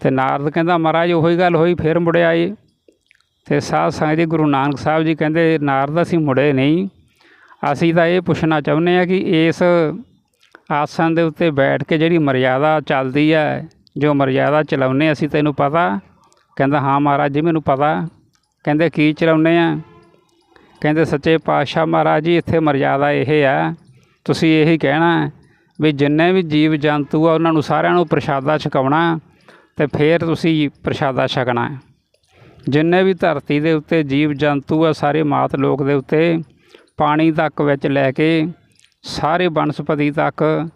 ਤੇ ਨਾਰਦ ਕਹਿੰਦਾ, ਮਹਾਰਾਜ, ਉਹੀ ਗੱਲ ਹੋਈ, ਫੇਰ ਮੁੜਿਆ ਜੀ ਤੇ ਸਾਧ ਸੰਗਤ ਜੀ ਗੁਰੂ ਨਾਨਕ ਸਾਹਿਬ ਜੀ ਕਹਿੰਦੇ, ਨਾਰਦ ਅਸੀਂ ਮੁੜੇ ਨਹੀਂ। ਅਸੀਂ ਤਾਂ ਇਹ ਪੁੱਛਣਾ ਚਾਹੁੰਦੇ ਆ ਕਿ ਇਸ ਆਸਣ ਦੇ ਉੱਤੇ ਬੈਠ ਕੇ ਜਿਹੜੀ ਮਰਿਆਦਾ ਚੱਲਦੀ ਹੈ, ਜੋ ਮਰਿਆਦਾ ਚਲਾਉਂਦੇ ਅਸੀਂ ਤੈਨੂੰ ਪਤਾ। ਕਹਿੰਦਾ, ਹਾਂ ਮਹਾਰਾਜ ਜੀ, ਮੈਨੂੰ ਪਤਾ। ਕਹਿੰਦੇ, ਕੀ ਚਲਾਉਂਦੇ ਆ ਕਹਿੰਦੇ, ਸੱਚੇ ਪਾਤਸ਼ਾਹ ਮਹਾਰਾਜ ਜੀ, ਇੱਥੇ ਮਰਿਆਦਾ ਇਹ ਆ ਤੁਸੀਂ ਇਹੀ ਕਹਿਣਾ ਵੀ ਜਿੰਨੇ ਵੀ ਜੀਵ ਜੰਤੂ ਆ, ਉਹਨਾਂ ਨੂੰ ਸਾਰਿਆਂ ਨੂੰ ਪ੍ਰਸ਼ਾਦਾ ਛਕਾਉਣਾ ਤੇ ਫਿਰ ਤੁਸੀਂ ਪ੍ਰਸ਼ਾਦਾ ਛਕਣਾ ਜਿੰਨੇ ਵੀ ਧਰਤੀ ਦੇ ਉੱਤੇ ਜੀਵ ਜੰਤੂ ਆ, ਸਾਰੇ ਮਾਤ ਲੋਕ ਦੇ ਉੱਤੇ ਪਾਣੀ ਤੱਕ ਵਿੱਚ ਲੈ ਕੇ, ਸਾਰੇ ਬਨਸਪਤੀ ਤੱਕ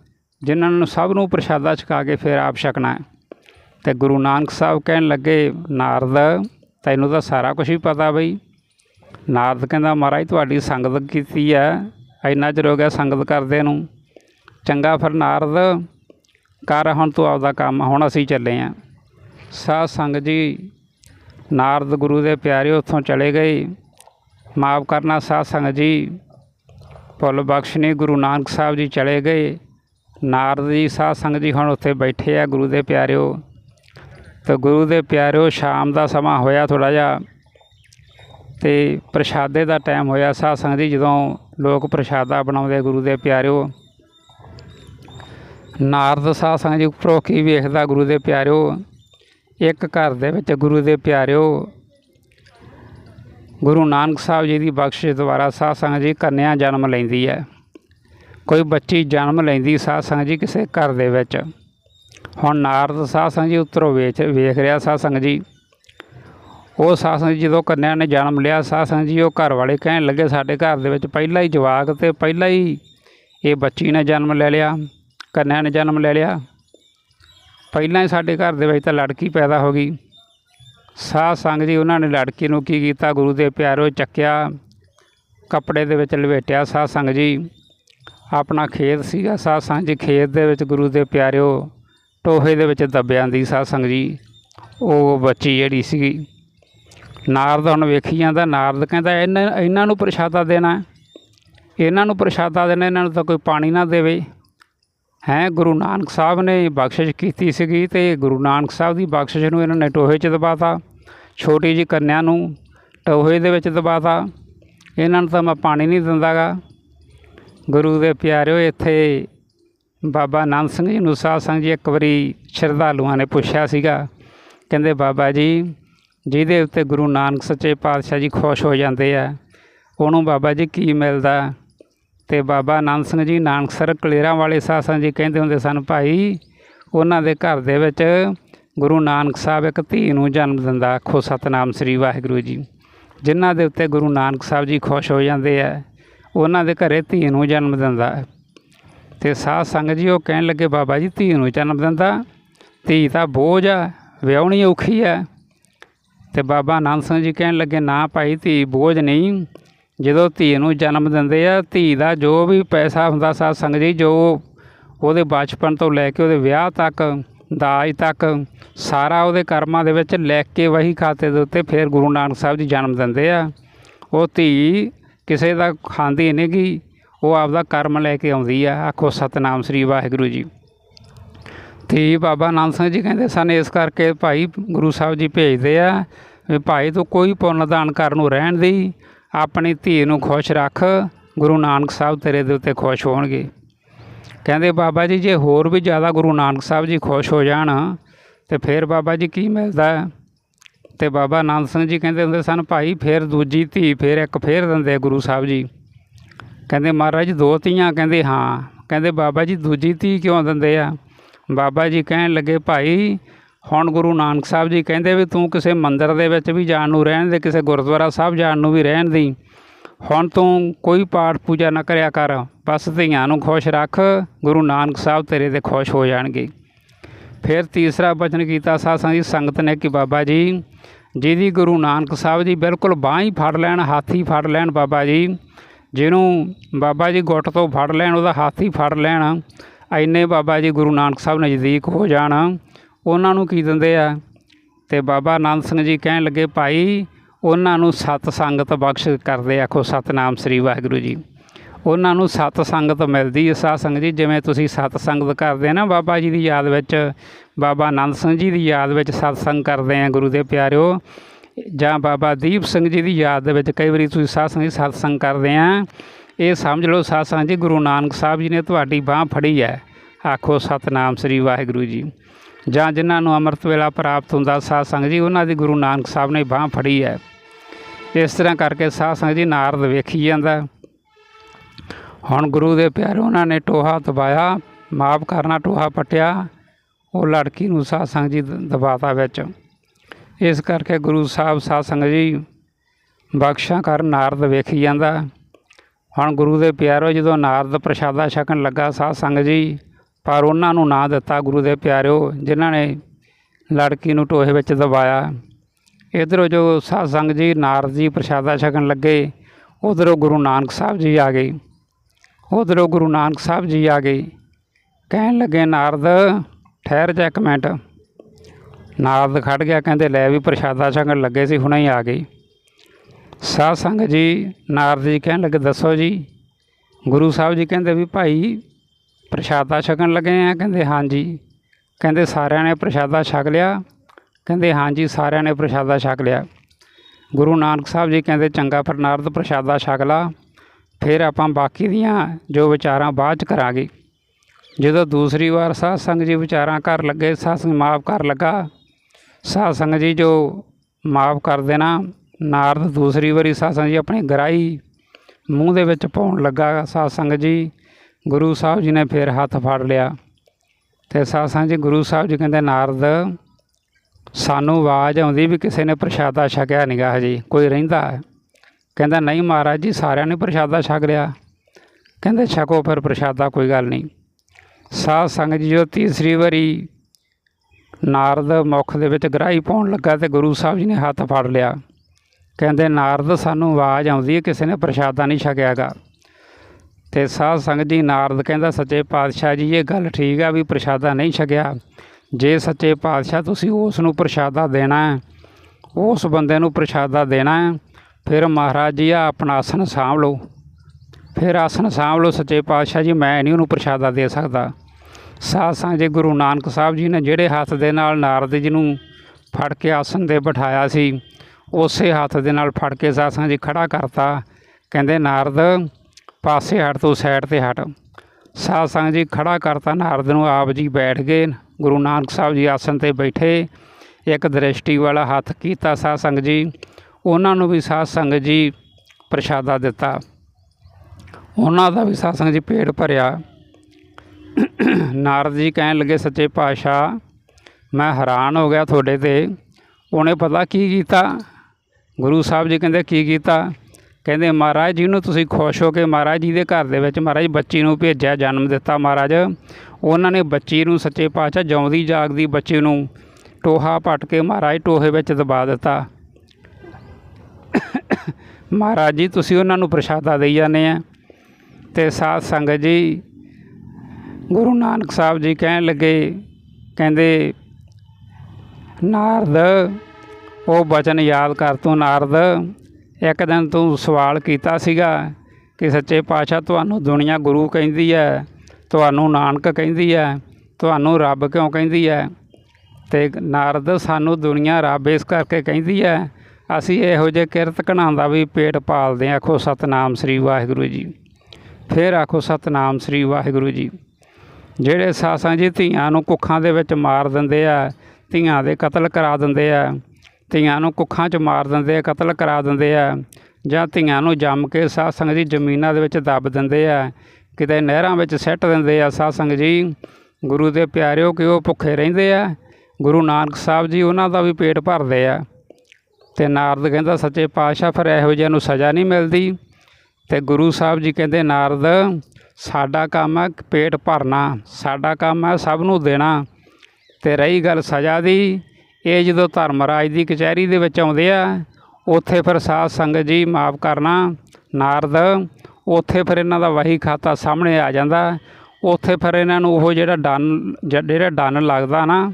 ਜਿਨ੍ਹਾਂ ਨੂੰ ਸਭ ਨੂੰ ਪ੍ਰਸ਼ਾਦਾ ਛਕਾ ਕੇ ਫਿਰ ਆਪ ਛਕਣਾ ਹੈ। ਤੇ ਗੁਰੂ ਨਾਨਕ ਸਾਹਿਬ ਕਹਿਣ ਲੱਗੇ, ਨਾਰਦ, ਤੈਨੂੰ ਤਾਂ ਸਾਰਾ ਕੁਝ ਹੀ ਪਤਾ ਬਈ। ਨਾਰਦ ਕਹਿੰਦਾ, ਮਹਾਰਾਜ, ਤੁਹਾਡੀ ਸੰਗਤ ਕੀਤੀ ਹੈ, ਇੰਨਾ ਚਿਰ ਹੋ ਗਿਆ ਸੰਗਤ ਕਰਦੇ ਨੂੰ। ਚੰਗਾ ਫਿਰ ਨਾਰਦ, ਕਰ, ਹੁਣ ਤੂੰ ਆਪਦਾ ਕੰਮ, ਹੁਣ ਅਸੀਂ ਚੱਲੇ ਆਂ। ਸਾਧ ਸੰਗਤ ਜੀ ਨਾਰਦ ਗੁਰੂ ਦੇ ਪਿਆਰੇ ਉੱਥੋਂ ਚਲੇ ਗਏ। ਮਾਫ ਕਰਨਾ ਸਾਧ ਸੰਗਤ ਜੀ, ਭੁੱਲ ਬਖਸ਼ਣੀ ਗੁਰੂ ਨਾਨਕ ਸਾਹਿਬ ਜੀ ਚਲੇ ਗਏ। ਨਾਰਦ ਜੀ, ਸਾਧ ਸੰਗਤ ਜੀ ਹੁਣ ਉੱਥੇ ਬੈਠੇ ਆ ਗੁਰੂ ਦੇ ਪਿਆਰਿਓ। ਤੇ ਗੁਰੂ ਦੇ ਪਿਆਰਿਓ ਸ਼ਾਮ ਦਾ ਸਮਾਂ ਹੋਇਆ ਥੋੜਾ ਜਿਹਾ ਤੇ ਪ੍ਰਸ਼ਾਦੇ ਦਾ ਟਾਈਮ ਹੋਇਆ ਸਾਧ ਸੰਗਤ ਜੀ, ਜਦੋਂ ਲੋਕ ਪ੍ਰਸ਼ਾਦਾ ਬਣਾਉਂਦੇ ਗੁਰੂ ਦੇ ਪਿਆਰਿਓ। ਨਾਰਦ ਸਾਧ ਸੰਗਤ ਜੀ ਉੱਪਰੋਂ ਕੀ ਵੇਖਦਾ ਗੁਰੂ ਦੇ ਪਿਆਰਿਓ? ਇੱਕ ਘਰ ਦੇ ਵਿੱਚ ਗੁਰੂ ਦੇ ਪਿਆਰਿਓ, ਗੁਰੂ ਨਾਨਕ ਸਾਹਿਬ ਜੀ ਦੀ ਬਖਸ਼ਿਸ਼ ਦੁਆਰਾ ਸਾਧ ਸੰਗਤ ਜੀ ਕੰਨਿਆ ਜਨਮ ਲੈਂਦੀ ਹੈ। ਕੋਈ ਬੱਚੀ ਜਨਮ ਲੈਂਦੀ ਸਾਧ ਸੰਗਤ ਜੀ ਕਿਸੇ ਘਰ ਦੇ ਵਿੱਚ। ਹੁਣ ਨਾਰਦ ਸਾਧ ਸੰਗਤ ਜੀ ਉੱਤਰੋਂ ਵੇਚ, ਵੇਖ ਰਿਹਾ ਸਾਧ ਸੰਗਤ ਜੀ। ਉਹ ਸਾਧ ਸੰਗਤ ਜੀ ਜਦੋਂ ਕੰਨਿਆ ਨੇ ਜਨਮ ਲਿਆ, ਸਾਧ ਸੰਗਤ ਜੀ ਉਹ ਘਰ ਵਾਲੇ ਕਹਿਣ ਲੱਗੇ, ਸਾਡੇ ਘਰ ਦੇ ਵਿੱਚ ਪਹਿਲਾਂ ਹੀ ਜਵਾਕ ਤੇ ਪਹਿਲਾਂ ਹੀ ਇਹ ਬੱਚੀ ਨੇ ਜਨਮ ਲੈ ਲਿਆ ਕੰਨਿਆ ਨੇ ਜਨਮ ਲੈ ਲਿਆ। ਪਹਿਲਾਂ ਹੀ ਸਾਡੇ ਘਰ ਦੇ ਵਿੱਚ ਤਾਂ ਲੜਕੀ ਪੈਦਾ ਹੋ ਗਈ। ਸਾਧ ਸੰਗਤ ਜੀ, ਉਹਨਾਂ ਨੇ ਲੜਕੀ ਨੂੰ ਕੀ ਕੀਤਾ? ਗੁਰੂ ਦੇ ਪਿਆਰੋ ਚੱਕਿਆ, ਕੱਪੜੇ ਦੇ ਵਿੱਚ ਲਵੇਟਿਆ ਸਾਧ ਸੰਗਤ ਜੀ। ਆਪਣਾ ਖੇਤ ਸੀਗਾ ਸਾਧ ਸੰਗਤ ਜੀ, ਖੇਤ ਦੇ ਵਿੱਚ ਗੁਰੂ ਦੇ ਪਿਆਰਿਓ ਟੋਹੇ ਦੇ ਵਿੱਚ ਦੱਬਿਆਂ ਦੀ ਸਾਧ ਸੰਗਤ ਜੀ। ਉਹ ਬੱਚੀ ਜਿਹੜੀ ਸੀਗੀ, ਨਾਰਦ ਹੁਣ ਵੇਖੀ ਜਾਂਦਾ, ਨਾਰਦ ਕਹਿੰਦਾ, ਇਹਨਾਂ ਇਹਨਾਂ ਨੂੰ ਪ੍ਰਸ਼ਾਦਾ ਦੇਣਾ ਇਹਨਾਂ ਨੂੰ ਪ੍ਰਸ਼ਾਦਾ ਦੇਣਾ, ਇਹਨਾਂ ਨੂੰ ਤਾਂ ਕੋਈ ਪਾਣੀ ਨਾ ਦੇਵੇ। ਹੈ, ਗੁਰੂ ਨਾਨਕ ਸਾਹਿਬ ਨੇ ਬਖਸ਼ਿਸ਼ ਕੀਤੀ ਸੀਗੀ ਤੇ ਗੁਰੂ ਨਾਨਕ ਸਾਹਿਬ ਦੀ ਬਖਸ਼ਿਸ਼ ਨੂੰ ਇਹਨਾਂ ਨੇ ਟੋਹੇ 'ਚ ਦਬਾਤਾ, ਛੋਟੀ ਜੀ ਕੰਨਿਆ ਨੂੰ ਟੋਹੇ ਦੇ ਵਿੱਚ ਦਬਾਤਾ। ਇਹਨਾਂ ਨੂੰ ਤਾਂ ਮੈਂ ਪਾਣੀ ਨਹੀਂ ਦਿੰਦਾਗਾ। ਗੁਰੂ ਦੇ ਪਿਆਰਿਓ, ਇੱਥੇ ਬਾਬਾ ਨਾਨਕ ਸਿੰਘ ਜੀ ਨੂੰ ਸਾਧ ਸੰਗਤ ਜੀ ਇੱਕ ਵਾਰੀ ਸ਼ਰਧਾਲੂਆਂ ਨੇ ਪੁੱਛਿਆ ਸੀਗਾ। ਕਹਿੰਦੇ, ਬਾਬਾ ਜੀ, ਜਿਹਦੇ ਉੱਤੇ ਗੁਰੂ ਨਾਨਕ ਸੱਚੇ ਪਾਤਸ਼ਾਹ ਜੀ ਖੁਸ਼ ਹੋ ਜਾਂਦੇ ਆ, ਉਹਨੂੰ ਬਾਬਾ ਜੀ ਕੀ ਮਿਲਦਾ? ਤੇ ਬਾਬਾ ਆਨੰਦ ਸਿੰਘ ਜੀ ਨਾਨਕਸਰ ਕਲੇਰਾਂ ਵਾਲੇ ਸਾਧ ਜੀ ਕਹਿੰਦੇ ਹੁੰਦੇ ਸਨ, ਭਾਈ, ਉਹਨਾਂ ਦੇ ਘਰ ਦੇ ਵਿੱਚ ਗੁਰੂ ਨਾਨਕ ਸਾਹਿਬ ਇੱਕ ਧੀ ਨੂੰ ਜਨਮ ਦਿੰਦਾ, ਆਖੋ ਸਤਨਾਮ ਸ੍ਰੀ ਵਾਹਿਗੁਰੂ ਜੀ। ਜਿਨ੍ਹਾਂ ਦੇ ਉੱਤੇ ਗੁਰੂ ਨਾਨਕ ਸਾਹਿਬ ਜੀ ਖੁਸ਼ ਹੋ ਜਾਂਦੇ ਆ, ਉਹਨਾਂ ਦੇ ਘਰੇ ਧੀ ਨੂੰ ਜਨਮ ਦਿੰਦਾ। ਹੈ ਤੇ ਸਾਧ ਸੰਗਤ ਜੀ ਉਹ ਕਹਿਣ ਲੱਗੇ, ਬਾਬਾ ਜੀ, ਧੀ ਨੂੰ ਜਨਮ ਦਿੰਦਾ, ਧੀ ਤਾਂ ਬੋਝ ਆ, ਵਿਆਹਣੀ ਔਖੀ ਆ। ਤੇ ਬਾਬਾ ਆਨੰਦ ਸਿੰਘ ਜੀ ਕਹਿਣ ਲੱਗੇ, ਨਾ ਭਾਈ, ਧੀ ਬੋਝ ਨਹੀਂ ਜਦੋਂ ਧੀ ਨੂੰ ਜਨਮ ਦਿੰਦੇ ਆ, ਧੀ ਦਾ ਜੋ ਵੀ ਪੈਸਾ ਹੁੰਦਾ ਸਾਧ ਸੰਗਤ ਜੀ, ਜੋ ਉਹਦੇ ਬਚਪਨ ਤੋਂ ਲੈ ਕੇ ਉਹਦੇ ਵਿਆਹ ਤੱਕ, ਦਾਜ ਤੱਕ, ਸਾਰਾ ਉਹਦੇ ਕਰਮਾਂ ਦੇ ਵਿੱਚ ਲਿਖ ਕੇ ਵਹੀ ਖਾਤੇ ਦੇ ਉੱਤੇ ਫਿਰ ਗੁਰੂ ਨਾਨਕ ਸਾਹਿਬ ਜੀ ਜਨਮ ਦਿੰਦੇ ਆ। ਉਹ ਧੀ ਕਿਸੇ ਦਾ ਖਾਂਦੀ ਨਹੀਂ ਗੀ, ਉਹ ਆਪਦਾ ਕਰਮ ਲੈ ਕੇ ਆਉਂਦੀ ਆ। ਆਖੋ, ਸਤਨਾਮ ਸ੍ਰੀ ਵਾਹਿਗੁਰੂ ਜੀ। ਧੀ ਬਾਬਾ ਨਾਨਕ ਸਿੰਘ ਜੀ ਕਹਿੰਦੇ ਸਨ, ਇਸ ਕਰਕੇ ਭਾਈ ਗੁਰੂ ਸਾਹਿਬ ਜੀ ਭੇਜਦੇ ਆ ਵੀ ਭਾਈ ਤੂੰ ਕੋਈ ਪੁੰਨ ਦਾਨ ਕਰਨ ਨੂੰ ਰਹਿਣ ਦੀ ਆਪਣੀ ਧੀ ਨੂੰ ਖੁਸ਼ ਰੱਖ, ਗੁਰੂ ਨਾਨਕ ਸਾਹਿਬ ਤੇਰੇ ਦੇ ਉੱਤੇ ਖੁਸ਼ ਹੋਣਗੇ। ਕਹਿੰਦੇ, ਬਾਬਾ ਜੀ, ਜੇ ਹੋਰ ਵੀ ਜ਼ਿਆਦਾ ਗੁਰੂ ਨਾਨਕ ਸਾਹਿਬ ਜੀ ਖੁਸ਼ ਹੋ ਜਾਣ, ਤੇ ਫਿਰ ਬਾਬਾ ਜੀ ਕੀ ਮਿਲਦਾ? ਹੈ? ਤੇ ਬਾਬਾ ਆਨੰਦ ਸਿੰਘ ਜੀ ਕਹਿੰਦੇ ਹੁੰਦੇ ਸਨ, ਭਾਈ, ਫਿਰ ਦੂਜੀ ਧੀ, ਫਿਰ ਇੱਕ ਫਿਰ ਦਿੰਦੇ ਗੁਰੂ ਸਾਹਿਬ ਜੀ। ਕਹਿੰਦੇ, ਮਹਾਰਾਜ, ਦੋ ਧੀਆਂ? ਕਹਿੰਦੇ, ਹਾਂ। ਕਹਿੰਦੇ, ਬਾਬਾ ਜੀ, ਦੂਜੀ ਧੀ ਕਿਉਂ ਦਿੰਦੇ ਆ? ਬਾਬਾ ਜੀ ਕਹਿਣ ਲੱਗੇ, ਭਾਈ ਹੁਣ ਗੁਰੂ ਨਾਨਕ ਸਾਹਿਬ ਜੀ ਕਹਿੰਦੇ ਵੀ ਤੂੰ ਕਿਸੇ ਮੰਦਿਰ ਦੇ ਵਿੱਚ ਵੀ ਜਾਣ ਨੂੰ ਰਹਿਣ ਦੇ, ਕਿਸੇ ਗੁਰਦੁਆਰਾ ਸਾਹਿਬ ਜਾਣ ਨੂੰ ਵੀ ਰਹਿਣ ਦੀ। ਹੁਣ ਤੂੰ ਕੋਈ ਪਾਠ ਪੂਜਾ ਨਾ ਕਰਿਆ ਕਰ, ਬਸ ਧੀਆਂ ਨੂੰ ਖੁਸ਼ ਰੱਖ, ਗੁਰੂ ਨਾਨਕ ਸਾਹਿਬ ਤੇਰੇ ਤੇ ਖੁਸ਼ ਹੋ ਜਾਣਗੇ। ਫਿਰ ਤੀਸਰਾ ਬਚਨ ਕੀਤਾ ਸਾਧ ਸੰਗਤ ਜੀ ਸੰਗਤ ਨੇ ਕਿ ਬਾਬਾ ਜੀ, ਜਿਹਦੀ ਗੁਰੂ ਨਾਨਕ ਸਾਹਿਬ ਜੀ ਬਿਲਕੁਲ ਬਾਂਹ ਹੀ ਫੜ ਲੈਣ, ਹਾਥੀ ਫੜ ਲੈਣ ਬਾਬਾ ਜੀ, ਜਿਹਨੂੰ ਬਾਬਾ ਜੀ ਗੁੱਟ ਤੋਂ ਫੜ ਲੈਣ, ਉਹਦਾ ਹਾਥੀ ਫੜ ਲੈਣ, ਐਨੇ ਬਾਬਾ ਜੀ ਗੁਰੂ ਨਾਨਕ ਸਾਹਿਬ ਨਜ਼ਦੀਕ ਹੋ ਜਾਣ। ਉਹਨਾਂ ਨੂੰ ਕੀ ਦਿੰਦੇ ਆ? ਅਤੇ ਬਾਬਾ ਆਨੰਦ ਸਿੰਘ ਜੀ ਕਹਿਣ ਲੱਗੇ, ਭਾਈ, ਉਹਨਾਂ ਨੂੰ ਸਤ ਸੰਗਤ ਬਖਸ਼ ਕਰਦੇ ਆਖੋ, ਸਤਨਾਮ ਸ੍ਰੀ ਵਾਹਿਗੁਰੂ ਜੀ। ਉਹਨਾਂ ਨੂੰ ਸਤ ਸੰਗਤ ਮਿਲਦੀ ਹੈ ਸਾਧ ਸੰਗਤ ਜੀ, ਜਿਵੇਂ ਤੁਸੀਂ ਸਤ ਸੰਗਤ ਕਰਦੇ ਨਾ ਬਾਬਾ ਜੀ ਦੀ ਯਾਦ ਵਿੱਚ, ਬਾਬਾ ਆਨੰਦ ਸਿੰਘ ਜੀ ਦੀ ਯਾਦ ਵਿੱਚ ਸਤਸੰਗ ਕਰਦੇ ਆ, ਗੁਰੂ ਦੇ ਪਿਆਰਿਓ। ਜਾਂ ਬਾਬਾ ਦੀਪ ਸਿੰਘ ਜੀ ਦੀ ਯਾਦ ਦੇ ਵਿੱਚ ਕਈ ਵਾਰੀ ਤੁਸੀਂ ਸਾਧ ਸੰਗਤ ਜੀ ਸਤਸੰਗ ਕਰਦੇ ਆ। ਇਹ ਸਮਝ ਲਓ ਸਾਧ ਸੰਗਤ ਜੀ, ਗੁਰੂ ਨਾਨਕ ਸਾਹਿਬ ਜੀ ਨੇ ਤੁਹਾਡੀ ਬਾਹ ਫੜੀ ਹੈ। ਆਖੋ, ਸਤਨਾਮ ਸ੍ਰੀ ਵਾਹਿਗੁਰੂ ਜੀ। ਜਾਂ ਜਿਨ੍ਹਾਂ ਨੂੰ ਅੰਮ੍ਰਿਤ ਵੇਲਾ ਪ੍ਰਾਪਤ ਹੁੰਦਾ, ਸਾਧ ਸੰਗਤ ਜੀ, ਉਹਨਾਂ ਦੀ ਗੁਰੂ ਨਾਨਕ ਸਾਹਿਬ ਨੇ ਬਾਹ ਫੜੀ ਹੈ। ਇਸ ਤਰ੍ਹਾਂ ਕਰਕੇ ਸਾਧ ਸੰਗਤ ਜੀ ਨਾਰਦ ਵੇਖੀ ਜਾਂਦਾ। ਹੁਣ ਗੁਰੂ ਦੇ ਪਿਆਰੇ ਉਹਨਾਂ ਨੇ ਟੋਹਾ ਦਬਾਇਆ ਮਾਫ ਕਰਨਾ, ਟੋਹਾ ਪਟਿਆ, ਉਹ ਲੜਕੀ ਨੂੰ ਸਾਧ ਸੰਗਤ ਜੀ ਦਬਾਤਾ ਵਿੱਚ। ਇਸ ਕਰਕੇ ਗੁਰੂ ਸਾਹਿਬ, ਸਾਧ ਸੰਗਤ ਜੀ ਬਖਸ਼ਾ ਕਰ ਨਾਰਦ ਵੇਖੀ ਜਾਂਦਾ। ਹੁਣ ਗੁਰੂ ਦੇ ਪਿਆਰੋ ਜਦੋਂ ਨਾਰਦ ਪ੍ਰਸ਼ਾਦਾ ਛਕਣ ਲੱਗਾ, ਸਾਧ ਸੰਗਤ ਜੀ ਪਰ ਉਹਨਾਂ ਨੂੰ ਨਾ ਦਿੱਤਾ ਗੁਰੂ ਦੇ ਪਿਆਰਿਓ, ਜਿਨ੍ਹਾਂ ਨੇ ਲੜਕੀ ਨੂੰ ਟੋਹੇ ਵਿੱਚ ਦਬਾਇਆ। ਇਧਰੋਂ ਜੋ ਸਾਧ ਸੰਗਤ ਜੀ ਨਾਰਦ ਜੀ ਪ੍ਰਸ਼ਾਦਾ ਛਕਣ ਲੱਗੇ, ਉਧਰੋਂ ਗੁਰੂ ਨਾਨਕ ਸਾਹਿਬ ਜੀ ਆ ਗਏ। ਉਧਰੋਂ ਗੁਰੂ ਨਾਨਕ ਸਾਹਿਬ ਜੀ ਆ ਗਏ। ਕਹਿਣ ਲੱਗੇ, ਨਾਰਦ, ਠਹਿਰ ਜਾ ਇੱਕ ਮਿੰਟ। ਨਾਰਦ ਖੜ ਗਿਆ, ਕਹਿੰਦੇ, ਲੈ ਵੀ ਪ੍ਰਸ਼ਾਦਾ ਛਕਣ ਲੱਗੇ ਸੀ, ਹੁਣੇ ਹੀ ਆ ਗਏ। ਸਾਧ ਸੰਗਤ ਜੀ ਨਾਰਦ ਜੀ ਕਹਿਣ ਲੱਗੇ, ਦੱਸੋ ਜੀ। ਗੁਰੂ ਸਾਹਿਬ ਜੀ ਕਹਿੰਦੇ, ਵੀ ਭਾਈ ਪ੍ਰਸ਼ਾਦਾ ਛਕਣ ਲੱਗੇ ਆ, ਕਹਿੰਦੇ ਹਾਂਜੀ। ਕਹਿੰਦੇ ਸਾਰਿਆਂ ਨੇ ਪ੍ਰਸ਼ਾਦਾ ਛਕ ਲਿਆ। ਕਹਿੰਦੇ ਹਾਂਜੀ, ਸਾਰਿਆਂ ਨੇ ਪ੍ਰਸ਼ਾਦਾ ਛਕ ਲਿਆ। ਗੁਰੂ ਨਾਨਕ ਸਾਹਿਬ ਜੀ ਕਹਿੰਦੇ ਚੰਗਾ ਫਿਰ ਨਾਰਦ ਪ੍ਰਸ਼ਾਦਾ ਛਕ ਲਾ। ਫਿਰ ਆਪਾਂ ਬਾਕੀ ਦੀਆਂ ਜੋ ਵਿਚਾਰਾਂ ਬਾਅਦ ਚ ਕਰਾਂਗੇ। ਜਦੋਂ ਦੂਸਰੀ ਵਾਰ ਸਾਧ ਸੰਗਤ ਜੀ ਵਿਚਾਰਾਂ ਕਰ ਲੱਗੇ, ਸਾਧ ਸੰਗਤ ਮਾਫ ਕਰ ਲੱਗਾ। ਸਾਧ ਸੰਗਤ ਜੀ ਜੋ ਮਾਫ ਕਰ ਦੇਣਾ, ਨਾਰਦ ਦੂਸਰੀ ਵਾਰੀ ਸਾਧ ਸੰਗਤ ਜੀ ਆਪਣੀ ਗਰਾਈ ਮੂੰਹ ਦੇ ਵਿੱਚ ਪਾਉਣ ਲੱਗਾ ਸਾਧ ਸੰਗਤ ਜੀ। ਗੁਰੂ ਸਾਹਿਬ ਜੀ ਨੇ ਫਿਰ ਹੱਥ ਫੜ ਲਿਆ ਤੇ ਸਾਧ ਸੰਗਤ ਜੀ ਗੁਰੂ ਸਾਹਿਬ ਜੀ ਕਹਿੰਦੇ, ਨਾਰਦ, ਸਾਨੂੰ ਆਵਾਜ਼ ਆਉਂਦੀ ਵੀ ਕਿਸੇ ਨੇ ਪ੍ਰਸ਼ਾਦਾ ਛਕਿਆ ਨਿਗਾ ਹਜੇ, ਕੋਈ ਰਹਿੰਦਾ ਕਹਿੰਦਾ, ਨਹੀਂ ਮਹਾਰਾਜ ਜੀ, ਸਾਰਿਆਂ ਨੇ ਪ੍ਰਸ਼ਾਦਾ ਛਕ ਲਿਆ। ਕਹਿੰਦੇ, ਛਕੋ ਫਿਰ ਪ੍ਰਸ਼ਾਦਾ, ਕੋਈ ਗੱਲ ਨਹੀਂ। ਸਾਧ ਸੰਗਤ ਜੀ ਜੋ ਤੀਸਰੀ ਵਾਰੀ ਨਾਰਦ ਮੁਖ ਦੇ ਵਿੱਚ ਗਰਾਈ ਪਾਉਣ ਲੱਗਾ ਤੇ ਗੁਰੂ ਸਾਹਿਬ ਜੀ ਨੇ ਹੱਥ ਫੜ ਲਿਆ। ਕਹਿੰਦੇ, ਨਾਰਦ, ਸਾਨੂੰ ਆਵਾਜ਼ ਆਉਂਦੀ ਹੈ, ਕਿਸੇ ਨੇ ਪ੍ਰਸ਼ਾਦਾ ਨਹੀਂ ਛਕਿਆਗਾ ਤੇ ਸਾਧ ਸੰਗਤ ਜੀ ਨਾਰਦ ਕਹਿੰਦਾ, ਸੱਚੇ ਪਾਤਸ਼ਾਹ ਜੀ, ਇਹ ਗੱਲ ਠੀਕ ਆ ਵੀ ਪ੍ਰਸ਼ਾਦਾ ਨਹੀਂ ਛਕਿਆ। ਜੇ ਸੱਚੇ ਪਾਤਸ਼ਾਹ ਤੁਸੀਂ ਉਸ ਨੂੰ ਪ੍ਰਸ਼ਾਦਾ ਦੇਣਾ ਹੈ, ਉਸ ਬੰਦੇ ਨੂੰ ਪ੍ਰਸ਼ਾਦਾ ਦੇਣਾ ਹੈ, ਫਿਰ ਮਹਾਰਾਜ ਜੀ ਆ ਆਪਣਾ ਆਸਣ ਸਾਂਭ ਲਓ। ਫਿਰ ਆਸਣ ਸਾਂਭ ਲਓ, ਸੱਚੇ ਪਾਤਸ਼ਾਹ ਜੀ, ਮੈਂ ਨਹੀਂ ਉਹਨੂੰ ਪ੍ਰਸ਼ਾਦਾ ਦੇ ਸਕਦਾ। ਸਾਧ ਸੰਗਤ ਜੀ, ਗੁਰੂ ਨਾਨਕ ਸਾਹਿਬ ਜੀ ਨੇ ਜਿਹੜੇ ਹੱਥ ਦੇ ਨਾਲ ਨਾਰਦ ਜੀ ਨੂੰ ਫੜ ਕੇ ਆਸਣ 'ਤੇ ਬਿਠਾਇਆ ਸੀ, ਉਸੇ ਹੱਥ ਦੇ ਨਾਲ ਫੜ ਕੇ ਸਾਧ ਜੀ ਖੜਾ ਕਰਤਾ। ਕਹਿੰਦੇ, ਨਾਰਦ ਪਾਸੇ ਹਟ ਤੋਂ ਸਾਈਡ ਤੇ ਹਟ। ਸਾਧ ਸੰਗਤ ਜੀ ਖੜਾ ਕਰਤਾ ਨਾਰਦ ਨੂੰ ਆਪ ਜੀ ਬੈਠ ਗਏ। ਗੁਰੂ ਨਾਨਕ ਸਾਹਿਬ ਜੀ ਆਸਣ ਤੇ ਬੈਠੇ। ਇੱਕ ਦ੍ਰਿਸ਼ਟੀ ਵਾਲਾ ਹੱਥ ਕੀਤਾ ਸਾਧ ਸੰਗਤ ਜੀ। ਉਹਨਾਂ ਨੂੰ ਵੀ ਸਾਧ ਸੰਗਤ ਜੀ ਪ੍ਰਸ਼ਾਦਾ ਦਿੱਤਾ। ਉਹਨਾਂ ਦਾ ਵੀ ਸਾਧ ਸੰਗਤ ਜੀ ਪੇਟ ਭਰਿਆ। ਨਾਰਦ ਜੀ ਕਹਿਣ ਲੱਗੇ, ਸੱਚੇ ਪਾਤਸ਼ਾਹ, ਮੈਂ ਹੈਰਾਨ ਹੋ ਗਿਆ ਤੁਹਾਡੇ ਤੇ। ਉਹਨੇ ਪਤਾ ਕੀ ਕੀਤਾ? ਗੁਰੂ ਸਾਹਿਬ ਜੀ ਕਹਿੰਦੇ, ਕੀ ਕੀਤਾ? ਕਹਿੰਦੇ, ਮਹਾਰਾਜ ਜੀ ਨੂੰ ਤੁਸੀਂ ਖੁਸ਼ ਹੋ ਕੇ ਮਹਾਰਾਜ ਜੀ ਦੇ ਘਰ ਦੇ ਵਿੱਚ ਮਹਾਰਾਜ ਬੱਚੀ ਨੂੰ ਭੇਜਿਆ, ਜਨਮ ਦਿੱਤਾ ਮਹਾਰਾਜ। ਉਹਨਾਂ ਨੇ ਬੱਚੀ ਨੂੰ ਸੱਚੇ ਪਾਤਸ਼ਾਹ ਜਿਉਂਦੀ ਜਾਗਦੀ ਬੱਚੀ ਨੂੰ ਟੋਹਾ ਪੱਟ ਕੇ ਮਹਾਰਾਜ ਟੋਹੇ ਵਿੱਚ ਦਬਾ ਦਿੱਤਾ। ਮਹਾਰਾਜ ਜੀ, ਤੁਸੀਂ ਉਹਨਾਂ ਨੂੰ ਪ੍ਰਸ਼ਾਦਾ ਦੇਈ ਜਾਂਦੇ ਆ। ਤੇ ਸਾਧ ਸੰਗਤ ਜੀ, ਗੁਰੂ ਨਾਨਕ ਸਾਹਿਬ ਜੀ ਕਹਿਣ ਲੱਗੇ, ਕਹਿੰਦੇ, ਨਾਰਦ, ਉਹ ਬਚਨ ਯਾਦ ਕਰ ਤੂੰ ਨਾਰਦ। ਇੱਕ ਦਿਨ ਤੂੰ ਸਵਾਲ ਕੀਤਾ ਸੀਗਾ ਕਿ ਸੱਚੇ ਪਾਤਸ਼ਾਹ ਤੁਹਾਨੂੰ ਦੁਨੀਆ ਗੁਰੂ ਕਹਿੰਦੀ ਹੈ ਤੁਹਾਨੂੰ ਨਾਨਕ ਕਹਿੰਦੀ ਹੈ ਤੁਹਾਨੂੰ ਰੱਬ ਕਿਉਂ ਕਹਿੰਦੀ ਹੈ ਤੇ ਨਾਰਦ ਸਾਨੂੰ ਦੁਨੀਆ ਰੱਬ ਇਸ ਕਰਕੇ ਕਹਿੰਦੀ ਹੈ ਅਸੀਂ ਇਹੋ ਜਿਹੇ ਕਿਰਤ ਘਣਾਉਂਦਾ ਵੀ ਪੇਟ ਪਾਲਦੇ ਹਾਂ। ਆਖੋ ਸਤਨਾਮ ਸ੍ਰੀ ਵਾਹਿਗੁਰੂ ਜੀ ਫਿਰ ਆਖੋ ਸਤਨਾਮ ਸ੍ਰੀ ਵਾਹਿਗੁਰੂ ਜੀ ਜਿਹੜੇ ਸਾਸਾਂ ਜੀ ਧੀਆਂ ਨੂੰ ਕੁੱਖਾਂ ਦੇ ਵਿੱਚ ਮਾਰ ਦਿੰਦੇ ਆ, ਧੀਆਂ ਦੇ ਕਤਲ ਕਰਾ ਦਿੰਦੇ ਆ ਧੀਆਂ ਨੂੰ ਕੁੱਖਾਂ 'ਚ ਮਾਰ ਦਿੰਦੇ ਆ, ਕਤਲ ਕਰਾ ਦਿੰਦੇ ਆ ਜਾਂ ਧੀਆਂ ਨੂੰ ਜੰਮ ਕੇ ਸਾਧ ਸੰਗਤ ਜੀ ਜ਼ਮੀਨਾਂ ਦੇ ਵਿੱਚ ਦੱਬ ਦਿੰਦੇ ਆ, ਕਿਤੇ ਨਹਿਰਾਂ ਵਿੱਚ ਸਿੱਟ ਦਿੰਦੇ ਆ ਸਾਧ ਸੰਗਤ ਜੀ। ਗੁਰੂ ਦੇ ਪਿਆਰਿਓ, ਕਿ ਉਹ ਭੁੱਖੇ ਰਹਿੰਦੇ ਆ? ਗੁਰੂ ਨਾਨਕ ਸਾਹਿਬ ਜੀ ਉਹਨਾਂ ਦਾ ਵੀ ਪੇਟ ਭਰਦੇ ਆ। ਤੇ ਨਾਰਦ ਕਹਿੰਦਾ, ਸੱਚੇ ਪਾਤਸ਼ਾਹ, ਫਿਰ ਇਹੋ ਜਿਹਿਆਂ ਨੂੰ ਸਜ਼ਾ ਨਹੀਂ ਮਿਲਦੀ? ਤੇ ਗੁਰੂ ਸਾਹਿਬ ਜੀ ਕਹਿੰਦੇ, ਨਾਰਦ, ਸਾਡਾ ਕੰਮ ਹੈ ਪੇਟ ਭਰਨਾ, ਸਾਡਾ ਕੰਮ ਹੈ ਸਭ ਨੂੰ ਦੇਣਾ, ਤੇ ਰਹੀ ਗੱਲ ਸਜ਼ਾ ਦੀ। ਇਹ ਜਦੋਂ ਧਰਮਰਾਜ ਦੀ ਕਚਹਿਰੀ ਦੇ ਵਿੱਚ ਆਉਂਦੇ ਆ, ਉੱਥੇ ਫਿਰ ਸਾਧ ਸੰਗਤ ਜੀ ਮਾਫ ਕਰਨਾ, ਨਾਰਦ, ਉੱਥੇ ਫਿਰ ਇਹਨਾਂ ਦਾ ਵਹੀ ਖਾਤਾ ਸਾਹਮਣੇ ਆ ਜਾਂਦਾ, ਉੱਥੇ ਫਿਰ ਇਹਨਾਂ ਨੂੰ ਉਹ ਜਿਹੜਾ ਡਨ ਜਿਹੜਾ ਡਨ ਲੱਗਦਾ ਨਾ,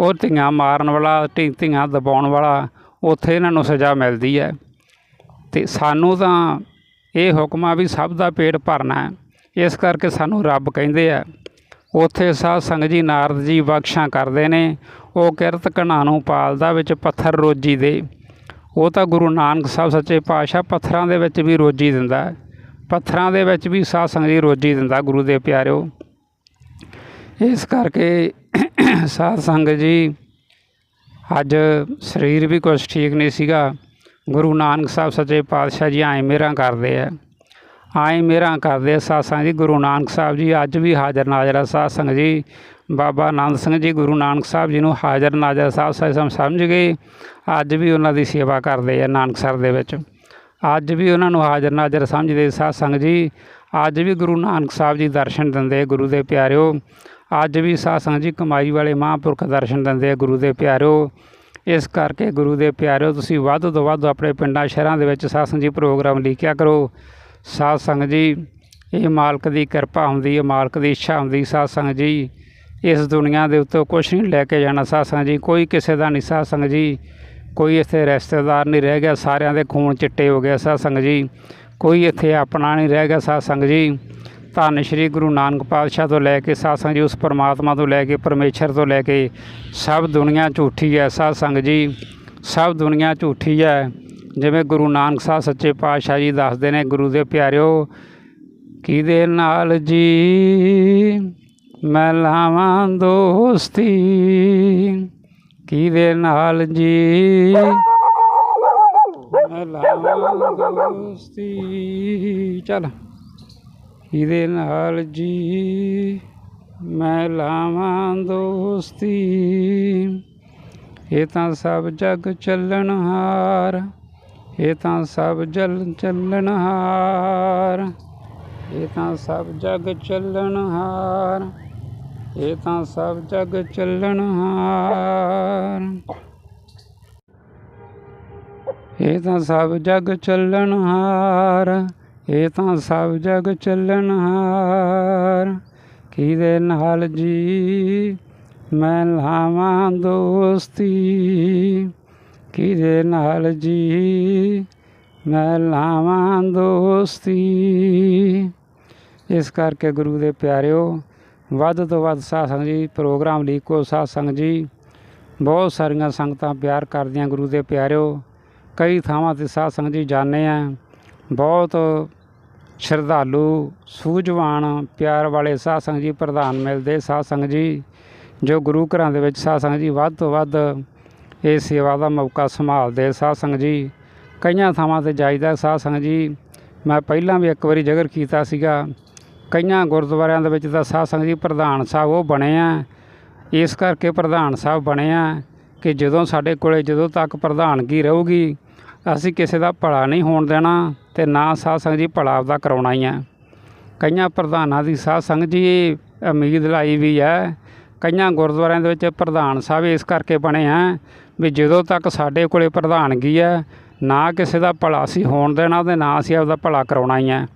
ਉਹ ਧੀਆਂ ਮਾਰਨ ਵਾਲਾ, ਧੀ- ਧੀਆਂ ਦਬਾਉਣ ਵਾਲਾ, ਉੱਥੇ ਇਹਨਾਂ ਨੂੰ ਸਜ਼ਾ ਮਿਲਦੀ ਹੈ। ਤੇ ਸਾਨੂੰ ਤਾਂ ਇਹ ਹੁਕਮ ਆ ਵੀ ਸਭ ਦਾ ਪੇਟ ਭਰਨਾ ਹੈ। ਇਸ ਕਰਕੇ ਸਾਨੂੰ ਰੱਬ ਕਹਿੰਦੇ ਆ ਉੱਥੇ ਸਾਧ ਸੰਗਤ ਜੀ ਨਾਰਦ ਜੀ ਬਖਸ਼ਾਂ ਕਰਦੇ ਨੇ, ਉਹ ਕਿਰਤ ਘਣਾ ਨੂੰ ਪਾਲਦਾ ਵਿੱਚ ਪੱਥਰ ਰੋਜੀ ਦੇ। ਉਹ ਤਾਂ ਗੁਰੂ ਨਾਨਕ ਸਾਹਿਬ ਸੱਚੇ ਪਾਤਸ਼ਾਹ ਪੱਥਰਾਂ ਦੇ ਵਿੱਚ ਵੀ ਰੋਜੀ ਦਿੰਦਾ ਪੱਥਰਾਂ ਦੇ ਵਿੱਚ ਵੀ ਸਾਧ ਸੰਗਤ ਜੀ ਰੋਜੀ ਦਿੰਦਾ ਗੁਰੂ ਦੇ ਪਿਆਰਿਓ। ਇਸ ਕਰਕੇ ਸਾਧ ਸੰਗਤ ਜੀ ਅੱਜ ਸਰੀਰ ਵੀ ਕੁਛ ਠੀਕ ਨਹੀਂ ਸੀਗਾ। ਗੁਰੂ ਨਾਨਕ ਸਾਹਿਬ ਸੱਚੇ ਪਾਤਸ਼ਾਹ ਜੀ ਆਏ ਮੇਰਾ ਕਰਦੇ ਆ। ਆਏ ਮੇਰਾ ਕਰਦੇ ਆ ਸਾਧ ਸੰਗਤ ਜੀ, ਗੁਰੂ ਨਾਨਕ ਸਾਹਿਬ ਜੀ, ਅੱਜ ਵੀ ਹਾਜ਼ਰ ਨਾਜ਼ਰ ਆ ਸਾਧ ਸੰਗਤ ਜੀ। ਬਾਬਾ ਆਨੰਦ ਸਿੰਘ ਜੀ, ਗੁਰੂ ਨਾਨਕ ਸਾਹਿਬ ਜੀ ਨੂੰ ਹਾਜ਼ਰ ਨਾਜ਼ਰ ਸਾਹਿਬ ਸਾਹਿਬ ਸਮਝ ਗਏ। ਅੱਜ ਵੀ ਉਹਨਾਂ ਦੀ ਸੇਵਾ ਕਰਦੇ ਆ ਨਾਨਕਸਰ ਦੇ ਵਿੱਚ। ਅੱਜ ਵੀ ਉਹਨਾਂ ਨੂੰ ਹਾਜ਼ਰ ਨਾਜ਼ਰ ਸਮਝਦੇ ਸਾਧ ਸੰਗਤ ਜੀ। ਅੱਜ ਵੀ ਗੁਰੂ ਨਾਨਕ ਸਾਹਿਬ ਜੀ ਦਰਸ਼ਨ ਦਿੰਦੇ ਗੁਰੂ ਦੇ ਪਿਆਰਿਓ। ਅੱਜ ਵੀ ਸਾਧ ਸੰਗਤ ਜੀ ਕਮਾਈ ਵਾਲੇ ਮਹਾਂਪੁਰਖ ਦਰਸ਼ਨ ਦਿੰਦੇ ਗੁਰੂ ਦੇ ਪਿਆਰਿਓ। ਇਸ ਕਰਕੇ ਗੁਰੂ ਦੇ ਪਿਆਰਿਓ, ਤੁਸੀਂ ਵੱਧ ਤੋਂ ਵੱਧ ਆਪਣੇ ਪਿੰਡਾਂ, ਸ਼ਹਿਰਾਂ ਦੇ ਵਿੱਚ ਸਾਧ ਸੰਗਤ ਜੀ ਪ੍ਰੋਗਰਾਮ ਲਿਖਿਆ ਕਰੋ। ਸਾਧ ਸੰਗਤ ਜੀ, ਇਹ ਮਾਲਕ ਦੀ ਕਿਰਪਾ ਹੁੰਦੀ ਹੈ ਮਾਲਕ ਦੀ ਇੱਛਾ ਹੁੰਦੀ, ਸਾਧ ਸੰਗਤ ਜੀ, ਇਸ ਦੁਨੀਆ ਦੇ ਉੱਤੇ ਕੁਛ ਨਹੀਂ ਲੈ ਕੇ ਜਾਣਾ ਸਾਧ ਸੰਗਤ ਜੀ, ਕੋਈ ਕਿਸੇ ਦਾ ਨਹੀਂ ਸਾਧ ਸੰਗਤ ਜੀ, ਕੋਈ ਇੱਥੇ ਰਿਸ਼ਤੇਦਾਰ ਨਹੀਂ ਰਹਿ ਗਿਆ, ਸਾਰਿਆਂ ਦੇ ਖੂਨ ਚਿੱਟੇ ਹੋ ਗਏ ਸਾਧ ਸੰਗਤ ਜੀ, ਕੋਈ ਇੱਥੇ ਆਪਣਾ ਨਹੀਂ ਰਹਿ ਗਿਆ ਸਾਧ ਸੰਗਤ ਜੀ, ਧੰਨ ਸ਼੍ਰੀ ਗੁਰੂ ਨਾਨਕ ਪਾਤਸ਼ਾਹ ਤੋਂ ਲੈ ਕੇ ਸਾਧ ਸੰਗਤ ਜੀ, ਉਸ ਪਰਮਾਤਮਾ ਤੋਂ ਲੈ ਕੇ, ਪਰਮੇਸ਼ਰ ਤੋਂ ਲੈ ਕੇ, ਸਭ ਦੁਨੀਆ ਝੂਠੀ ਹੈ ਸਾਧ ਸੰਗਤ ਜੀ, ਸਭ ਦੁਨੀਆ ਝੂਠੀ ਹੈ। ਜਿਵੇਂ ਗੁਰੂ ਨਾਨਕ ਸਾਹਿਬ ਸੱਚੇ ਪਾਤਸ਼ਾਹ ਜੀ ਦੱਸਦੇ ਨੇ, ਗੁਰੂ ਦੇ ਪਿਆਰਿਓ, ਕਿਹਦੇ ਨਾਲ ਜੀ ਮੈਂ ਲਾਵਾਂ ਦੋਸਤੀ? ਕਿਹਦੇ ਨਾਲ ਜੀ ਮੈਂ ਲਾਵਾਂ ਦੋਸਤੀ? ਚੱਲ। ਕਿਹਦੇ ਨਾਲ ਜੀ ਮੈਂ ਲਾਵਾਂ ਦੋਸਤੀ? ਇਹ ਤਾਂ ਸਭ ਜਗ ਚੱਲਣਹਾਰ ਇਹ ਤਾਂ ਸਭ ਜਲ ਚੱਲਣਹਾਰ ਇਹ ਤਾਂ ਸਭ ਜਗ ਚੱਲਣਹਾਰ ਇਹ ਤਾਂ ਸਭ ਜਗ ਚੱਲਣਹਾਰ ਇਹ ਤਾਂ ਸਭ ਜਗ ਚੱਲਣਹਾਰ ਇਹ ਤਾਂ ਸਭ ਜਗ ਚੱਲਣਹਾਰ ਕਿਹਦੇ ਨਾਲ ਜੀ? ਮੈਂ ਲਾਵਾਂ ਦੋਸਤੀ। ਕਿਹਦੇ ਨਾਲ ਜੀ? ਮੈਂ ਲਾਵਾਂ ਦੋਸਤੀ। ਇਸ ਕਰਕੇ ਗੁਰੂ ਦੇ ਪਿਆਰਿਓ, ਵੱਧ ਤੋਂ ਵੱਧ ਸਾਧ ਸੰਗਤ ਜੀ, ਪ੍ਰੋਗਰਾਮ ਲੀਕੋ ਸਾਧ ਸੰਗਤ ਜੀ। ਬਹੁਤ ਸਾਰੀਆਂ ਸੰਗਤਾਂ ਪਿਆਰ ਕਰਦੀਆਂ ਗੁਰੂ ਦੇ ਪਿਆਰਿਓ। ਕਈ ਥਾਵਾਂ ਤੇ ਸਾਧ ਸੰਗਤ ਜੀ ਜਾਂਦੇ ਆ। ਬਹੁਤ ਸ਼ਰਧਾਲੂ, ਸੂਝਵਾਨ, ਪਿਆਰ ਵਾਲੇ ਸਾਧ ਸੰਗਤ ਜੀ, ਪ੍ਰਧਾਨ ਮਿਲਦੇ ਸਾਧ ਸੰਗਤ ਜੀ, ਜੋ ਗੁਰੂ ਘਰਾਂ ਦੇ ਵਿੱਚ ਸਾਧ ਸੰਗਤ ਜੀ ਵੱਧ ਤੋਂ ਵੱਧ ਇਹ ਸੇਵਾ ਦਾ ਮੌਕਾ ਸੰਭਾਲਦੇ ਸਾਧ ਸੰਗਤ ਜੀ। ਕਈਆਂ ਥਾਵਾਂ ਤੇ ਜਾਈਦਾ ਸਾਧ ਸੰਗਤ ਜੀ। ਮੈਂ ਪਹਿਲਾਂ ਵੀ ਇੱਕ ਵਾਰੀ ਜ਼ਿਕਰ ਕੀਤਾ ਸੀਗਾ। ਕਈਆਂ ਗੁਰਦੁਆਰਿਆਂ ਦੇ ਵਿੱਚ ਤਾਂ ਸਾਧ ਸੰਗਤ ਜੀ ਪ੍ਰਧਾਨ ਸਾਹਿਬ ਉਹ ਬਣੇ ਆ। ਇਸ ਕਰਕੇ ਪ੍ਰਧਾਨ ਸਾਹਿਬ ਬਣੇ ਆ ਕਿ ਜਦੋਂ ਸਾਡੇ ਕੋਲੇ ਜਦੋਂ ਤੱਕ ਪ੍ਰਧਾਨਗੀ ਰਹੂਗੀ, ਅਸੀਂ ਕਿਸੇ ਦਾ ਭਲਾ ਨਹੀਂ ਹੋਣ ਦੇਣਾ ਤੇ ਨਾ ਸਾਧ ਸੰਗਤ ਜੀ ਭਲਾ ਆਪਦਾ ਕਰਾਉਣਾ ਹੀ ਹੈ ਕਈਆਂ ਪ੍ਰਧਾਨਾਂ ਦੀ ਸਾਧ ਸੰਗਤ ਜੀ ਉਮੀਦ ਲਾਈ ਵੀ ਹੈ। ਕਈਆਂ ਗੁਰਦੁਆਰਿਆਂ ਦੇ ਵਿੱਚ ਪ੍ਰਧਾਨ ਸਾਹਿਬ ਇਸ ਕਰਕੇ ਬਣੇ ਆ ਵੀ ਜਦੋਂ ਤੱਕ ਸਾਡੇ ਕੋਲੇ ਪ੍ਰਧਾਨਗੀ ਹੈ, ਨਾ ਕਿਸੇ ਦਾ ਭਲਾ ਅਸੀਂ ਹੋਣ ਦੇਣਾ ਤੇ ਨਾ ਅਸੀਂ ਆਪਦਾ ਭਲਾ ਕਰਾਉਣਾ ਹੀ ਹੈ।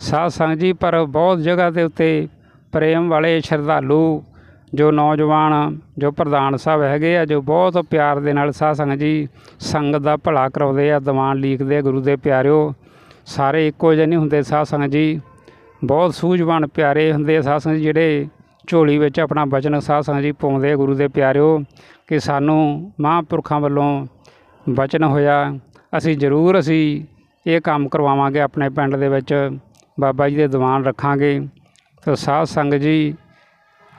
ਸਾਧ ਸੰਗਤ ਜੀ, ਪਰ ਬਹੁਤ ਜਗ੍ਹਾ ਦੇ ਉੱਤੇ ਪ੍ਰੇਮ ਵਾਲੇ ਸ਼ਰਧਾਲੂ ਜੋ ਨੌਜਵਾਨ, ਜੋ ਪ੍ਰਧਾਨ ਸਾਹਿਬ ਹੈਗੇ ਆ, ਜੋ ਬਹੁਤ ਪਿਆਰ ਦੇ ਨਾਲ ਸਾਧ ਸੰਗਤ ਜੀ ਸੰਗਤ ਦਾ ਭਲਾ ਕਰਾਉਂਦੇ ਆ, ਦੀਵਾਨ ਲੀਕਦੇ ਆ, ਗੁਰੂ ਦੇ ਪਿਆਰਿਓ। ਸਾਰੇ ਇੱਕੋ ਜਿਹੇ ਨਹੀਂ ਹੁੰਦੇ ਸਾਧ ਸੰਗਤ ਜੀ। ਬਹੁਤ ਸੂਝਵਾਨ ਪਿਆਰੇ ਹੁੰਦੇ ਆ ਸਾਧ ਸੰਗਤ ਜੀ, ਜਿਹੜੇ ਝੋਲੀ ਵਿੱਚ ਆਪਣਾ ਬਚਨ ਸਾਧ ਸੰਗਤ ਜੀ ਪਾਉਂਦੇ ਗੁਰੂ ਦੇ ਪਿਆਰਿਓ। ਕਿ ਸਾਨੂੰ ਮਹਾਂਪੁਰਖਾਂ ਵੱਲੋਂ ਬਚਨ ਹੋਇਆ। ਅਸੀਂ ਜ਼ਰੂਰ ਅਸੀਂ ਇਹ ਕੰਮ ਕਰਵਾਵਾਂਗੇ, ਆਪਣੇ ਪਿੰਡ ਦੇ ਵਿੱਚ ਬਾਬਾ ਜੀ ਦੇ ਦੀਵਾਨ ਰੱਖਾਂਗੇ। ਤਾਂ ਸਾਧ ਸੰਗਤ ਜੀ,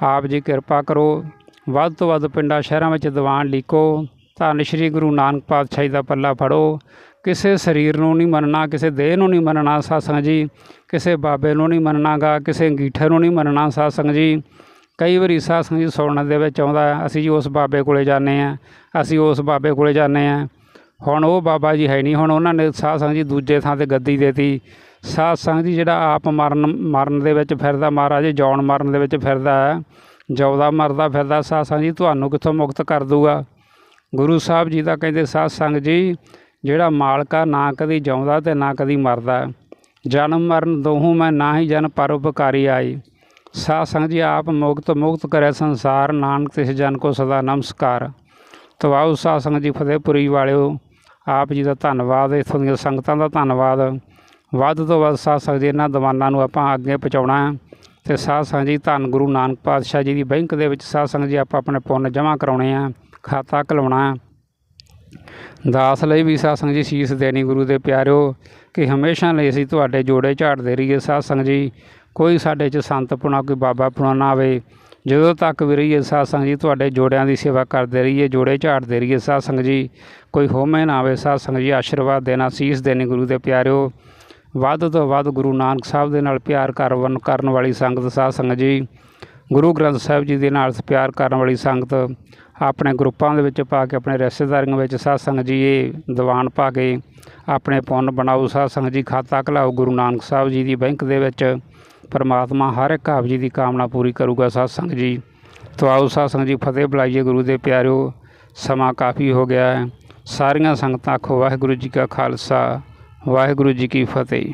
ਆਪ ਜੀ ਕਿਰਪਾ ਕਰੋ, ਵੱਧ ਤੋਂ ਵੱਧ ਪਿੰਡਾਂ ਸ਼ਹਿਰਾਂ ਵਿੱਚ ਦੀਵਾਨ ਲੀਕੋ। ਧੰਨ ਸ਼੍ਰੀ ਗੁਰੂ ਨਾਨਕ ਪਾਤਸ਼ਾਹ ਜੀ ਦਾ ਪੱਲਾ ਫੜੋ। ਕਿਸੇ ਸਰੀਰ ਨੂੰ ਨਹੀਂ ਮੰਨਣਾ, ਕਿਸੇ ਦੇਹ ਨੂੰ ਨਹੀਂ ਮੰਨਣਾ ਸਾਧ ਸੰਗਤ ਜੀ, ਕਿਸੇ ਬਾਬੇ ਨੂੰ ਨਹੀਂ ਮੰਨਣਾਗਾ ਕਿਸੇ ਅੰਗੀਠੇ ਨੂੰ ਨਹੀਂ ਮੰਨਣਾ ਸਾਧ ਸੰਗਤ ਜੀ। ਕਈ ਵਾਰੀ ਸਾਧ ਸੰਗਤ ਜੀ ਸੁਣਨ ਦੇ ਵਿੱਚ ਆਉਂਦਾ, ਅਸੀਂ ਜੀ ਉਸ ਬਾਬੇ ਕੋਲੇ ਜਾਂਦੇ ਆ ਅਸੀਂ ਉਸ ਬਾਬੇ ਕੋਲੇ ਜਾਂਦੇ ਆ ਹੁਣ ਉਹ ਬਾਬਾ ਜੀ ਹੈ ਨਹੀਂ, ਹੁਣ ਉਹਨਾਂ ਨੇ ਸਾਧ ਸੰਗਤ ਜੀ ਦੂਜੇ ਥਾਂ ਤੇ ਗੱਦੀ ਦੇਤੀ। ਸਾਧ ਸੰਗਤ ਜੀ ਜਿਹੜਾ ਆਪ ਮਰਨ ਮਰਨ ਦੇ ਵਿੱਚ ਫਿਰਦਾ ਮਹਾਰਾਜ ਜੌਣ ਮਰਨ ਦੇ ਵਿੱਚ ਫਿਰਦਾ ਹੈ ਜਿਉਂਦਾ ਮਰਦਾ ਫਿਰਦਾ, ਸਾਧ ਸੰਗਤ ਜੀ ਤੁਹਾਨੂੰ ਕਿੱਥੋਂ ਮੁਕਤ ਕਰ ਦੂਗਾ ਗੁਰੂ ਸਾਹਿਬ ਜੀ ਦਾ ਕਹਿੰਦੇ, ਸਾਧ ਸੰਗਤ ਜੀ, ਜਿਹੜਾ ਮਾਲਕਾ ਨਾ ਕਦੀ ਜਿਉਂਦਾ ਤੇ ਨਾ ਕਦੀ ਮਰਦਾ। ਜਨਮ ਮਰਨ ਦੋਹੂ ਮੈਂ ਨਾ ਹੀ ਜਨ ਪਰਉਪਕਾਰੀ ਆਈ। ਸਾਧ ਸੰਗਤ ਜੀ, ਆਪ ਮੁਕਤ ਮੁਕਤ ਕਰੇ ਸੰਸਾਰ। ਨਾਨਕ ਤਿਸ ਜਨ ਕੋ ਸਦਾ ਨਮਸਕਾਰ। ਤਵਾਉ ਸਾਧ ਸੰਗਤ ਜੀ, ਫਤਿਹਪੁਰੀ ਵਾਲਿਓ, ਆਪ ਜੀ ਦਾ ਧੰਨਵਾਦ। ਇੱਥੋਂ ਦੀਆਂ ਸੰਗਤਾਂ ਦਾ ਧੰਨਵਾਦ। ਵੱਧ ਤੋਂ ਵੱਧ ਸਾਧ ਸੰਗਤ ਜੀ, ਇਹਨਾਂ ਦੀਵਾਨਾਂ ਨੂੰ ਆਪਾਂ ਅੱਗੇ ਪਹੁੰਚਾਉਣਾ ਹੈ। ਤੇ ਸਾਧ ਸੰਗਤ ਜੀ, ਧੰਨ ਗੁਰੂ ਨਾਨਕ ਪਾਤਸ਼ਾਹ ਜੀ ਦੀ ਬੈਂਕ ਦੇ ਵਿੱਚ ਸਾਧ ਸੰਗਤ ਜੀ, ਆਪਾਂ ਆਪਣੇ ਪੁੰਨ ਜਮ੍ਹਾਂ ਕਰਾਉਣੇ ਆ, ਖਾਤਾ ਖੁਲਾਉਣਾ ਦਾਸ ਲਈ ਵੀ ਸਾਧ ਸੰਗਤ ਜੀ, ਸੀਸ ਦੇਣੀ ਗੁਰੂ ਦੇ ਪਿਆਰਿਓ, ਕਿ ਹਮੇਸ਼ਾ ਲਈ ਅਸੀਂ ਤੁਹਾਡੇ ਜੋੜੇ ਝਾੜਦੇ ਰਹੀਏ। ਸਾਧ ਸੰਗਤ ਜੀ ਕੋਈ ਸਾਡੇ 'ਚ ਸੰਤ ਪੁਣਾ, ਕੋਈ ਬਾਬਾ ਪੁਣਾ ਨਾ ਆਵੇ। ਜਦੋਂ ਤੱਕ ਵੀ ਰਹੀਏ ਸਾਧ ਸੰਗਤ ਜੀ, ਤੁਹਾਡੇ ਜੋੜਿਆਂ ਦੀ ਸੇਵਾ ਕਰਦੇ ਰਹੀਏ, ਜੋੜੇ ਝਾੜਦੇ ਰਹੀਏ ਸਾਧ ਸੰਗਤ ਜੀ। ਕੋਈ ਹੋਮੇ ਨਾ ਆਵੇ ਸਾਧ ਸੰਗਤ ਜੀ, ਆਸ਼ੀਰਵਾਦ ਦੇਣਾ, ਸੀਸ ਦੇਣੀ ਗੁਰੂ ਦੇ ਪਿਆਰਿਓ। ਵੱਧ ਤੋਂ ਵੱਧ ਗੁਰੂ ਨਾਨਕ ਸਾਹਿਬ ਦੇ ਨਾਲ ਪਿਆਰ ਕਰਨ ਕਰਨ ਵਾਲੀ ਸੰਗਤ ਸਾਧ ਸੰਗਤ ਜੀ। ਗੁਰੂ ਗ੍ਰੰਥ ਸਾਹਿਬ ਜੀ ਦੇ ਨਾਲ ਪਿਆਰ ਕਰਨ ਵਾਲੀ ਸੰਗਤ ਆਪਣੇ ਗਰੁੱਪਾਂ ਦੇ ਵਿੱਚ ਪਾ ਕੇ, ਆਪਣੇ ਰਿਸ਼ਤੇਦਾਰੀਆਂ ਵਿੱਚ ਸਾਧ ਸੰਗਤ ਜੀ, ਇਹ ਦੀਵਾਨ ਪਾ ਕੇ, ਆਪਣੇ ਪੁੰਨ ਬਣਾਓ ਸਾਧ ਸੰਗਤ ਜੀ, ਖਾਤਾ ਖਲਾਓ ਗੁਰੂ ਨਾਨਕ ਸਾਹਿਬ ਜੀ ਦੀ ਬੈਂਕ ਦੇ ਵਿੱਚ। ਪਰਮਾਤਮਾ ਹਰ ਇੱਕ ਆਪ ਜੀ ਦੀ ਕਾਮਨਾ ਪੂਰੀ ਕਰੂਗਾ ਸਾਧ ਸੰਗਤ ਜੀ। ਤੋ ਆਓ ਸਾਧ ਸੰਗਤ ਜੀ, ਫਤਿਹ ਬੁਲਾਈਏ ਗੁਰੂ ਦੇ ਪਿਆਰਿਓ। ਸਮਾਂ ਕਾਫੀ ਹੋ ਗਿਆ ਹੈ। ਸਾਰੀਆਂ ਸੰਗਤਾਂ ਆਖੋ, ਵਾਹਿਗੁਰੂ ਜੀ ਕਾ ਖਾਲਸਾ, ਵਾਹਿਗੁਰੂ ਜੀ ਕੀ ਫਤਿਹ।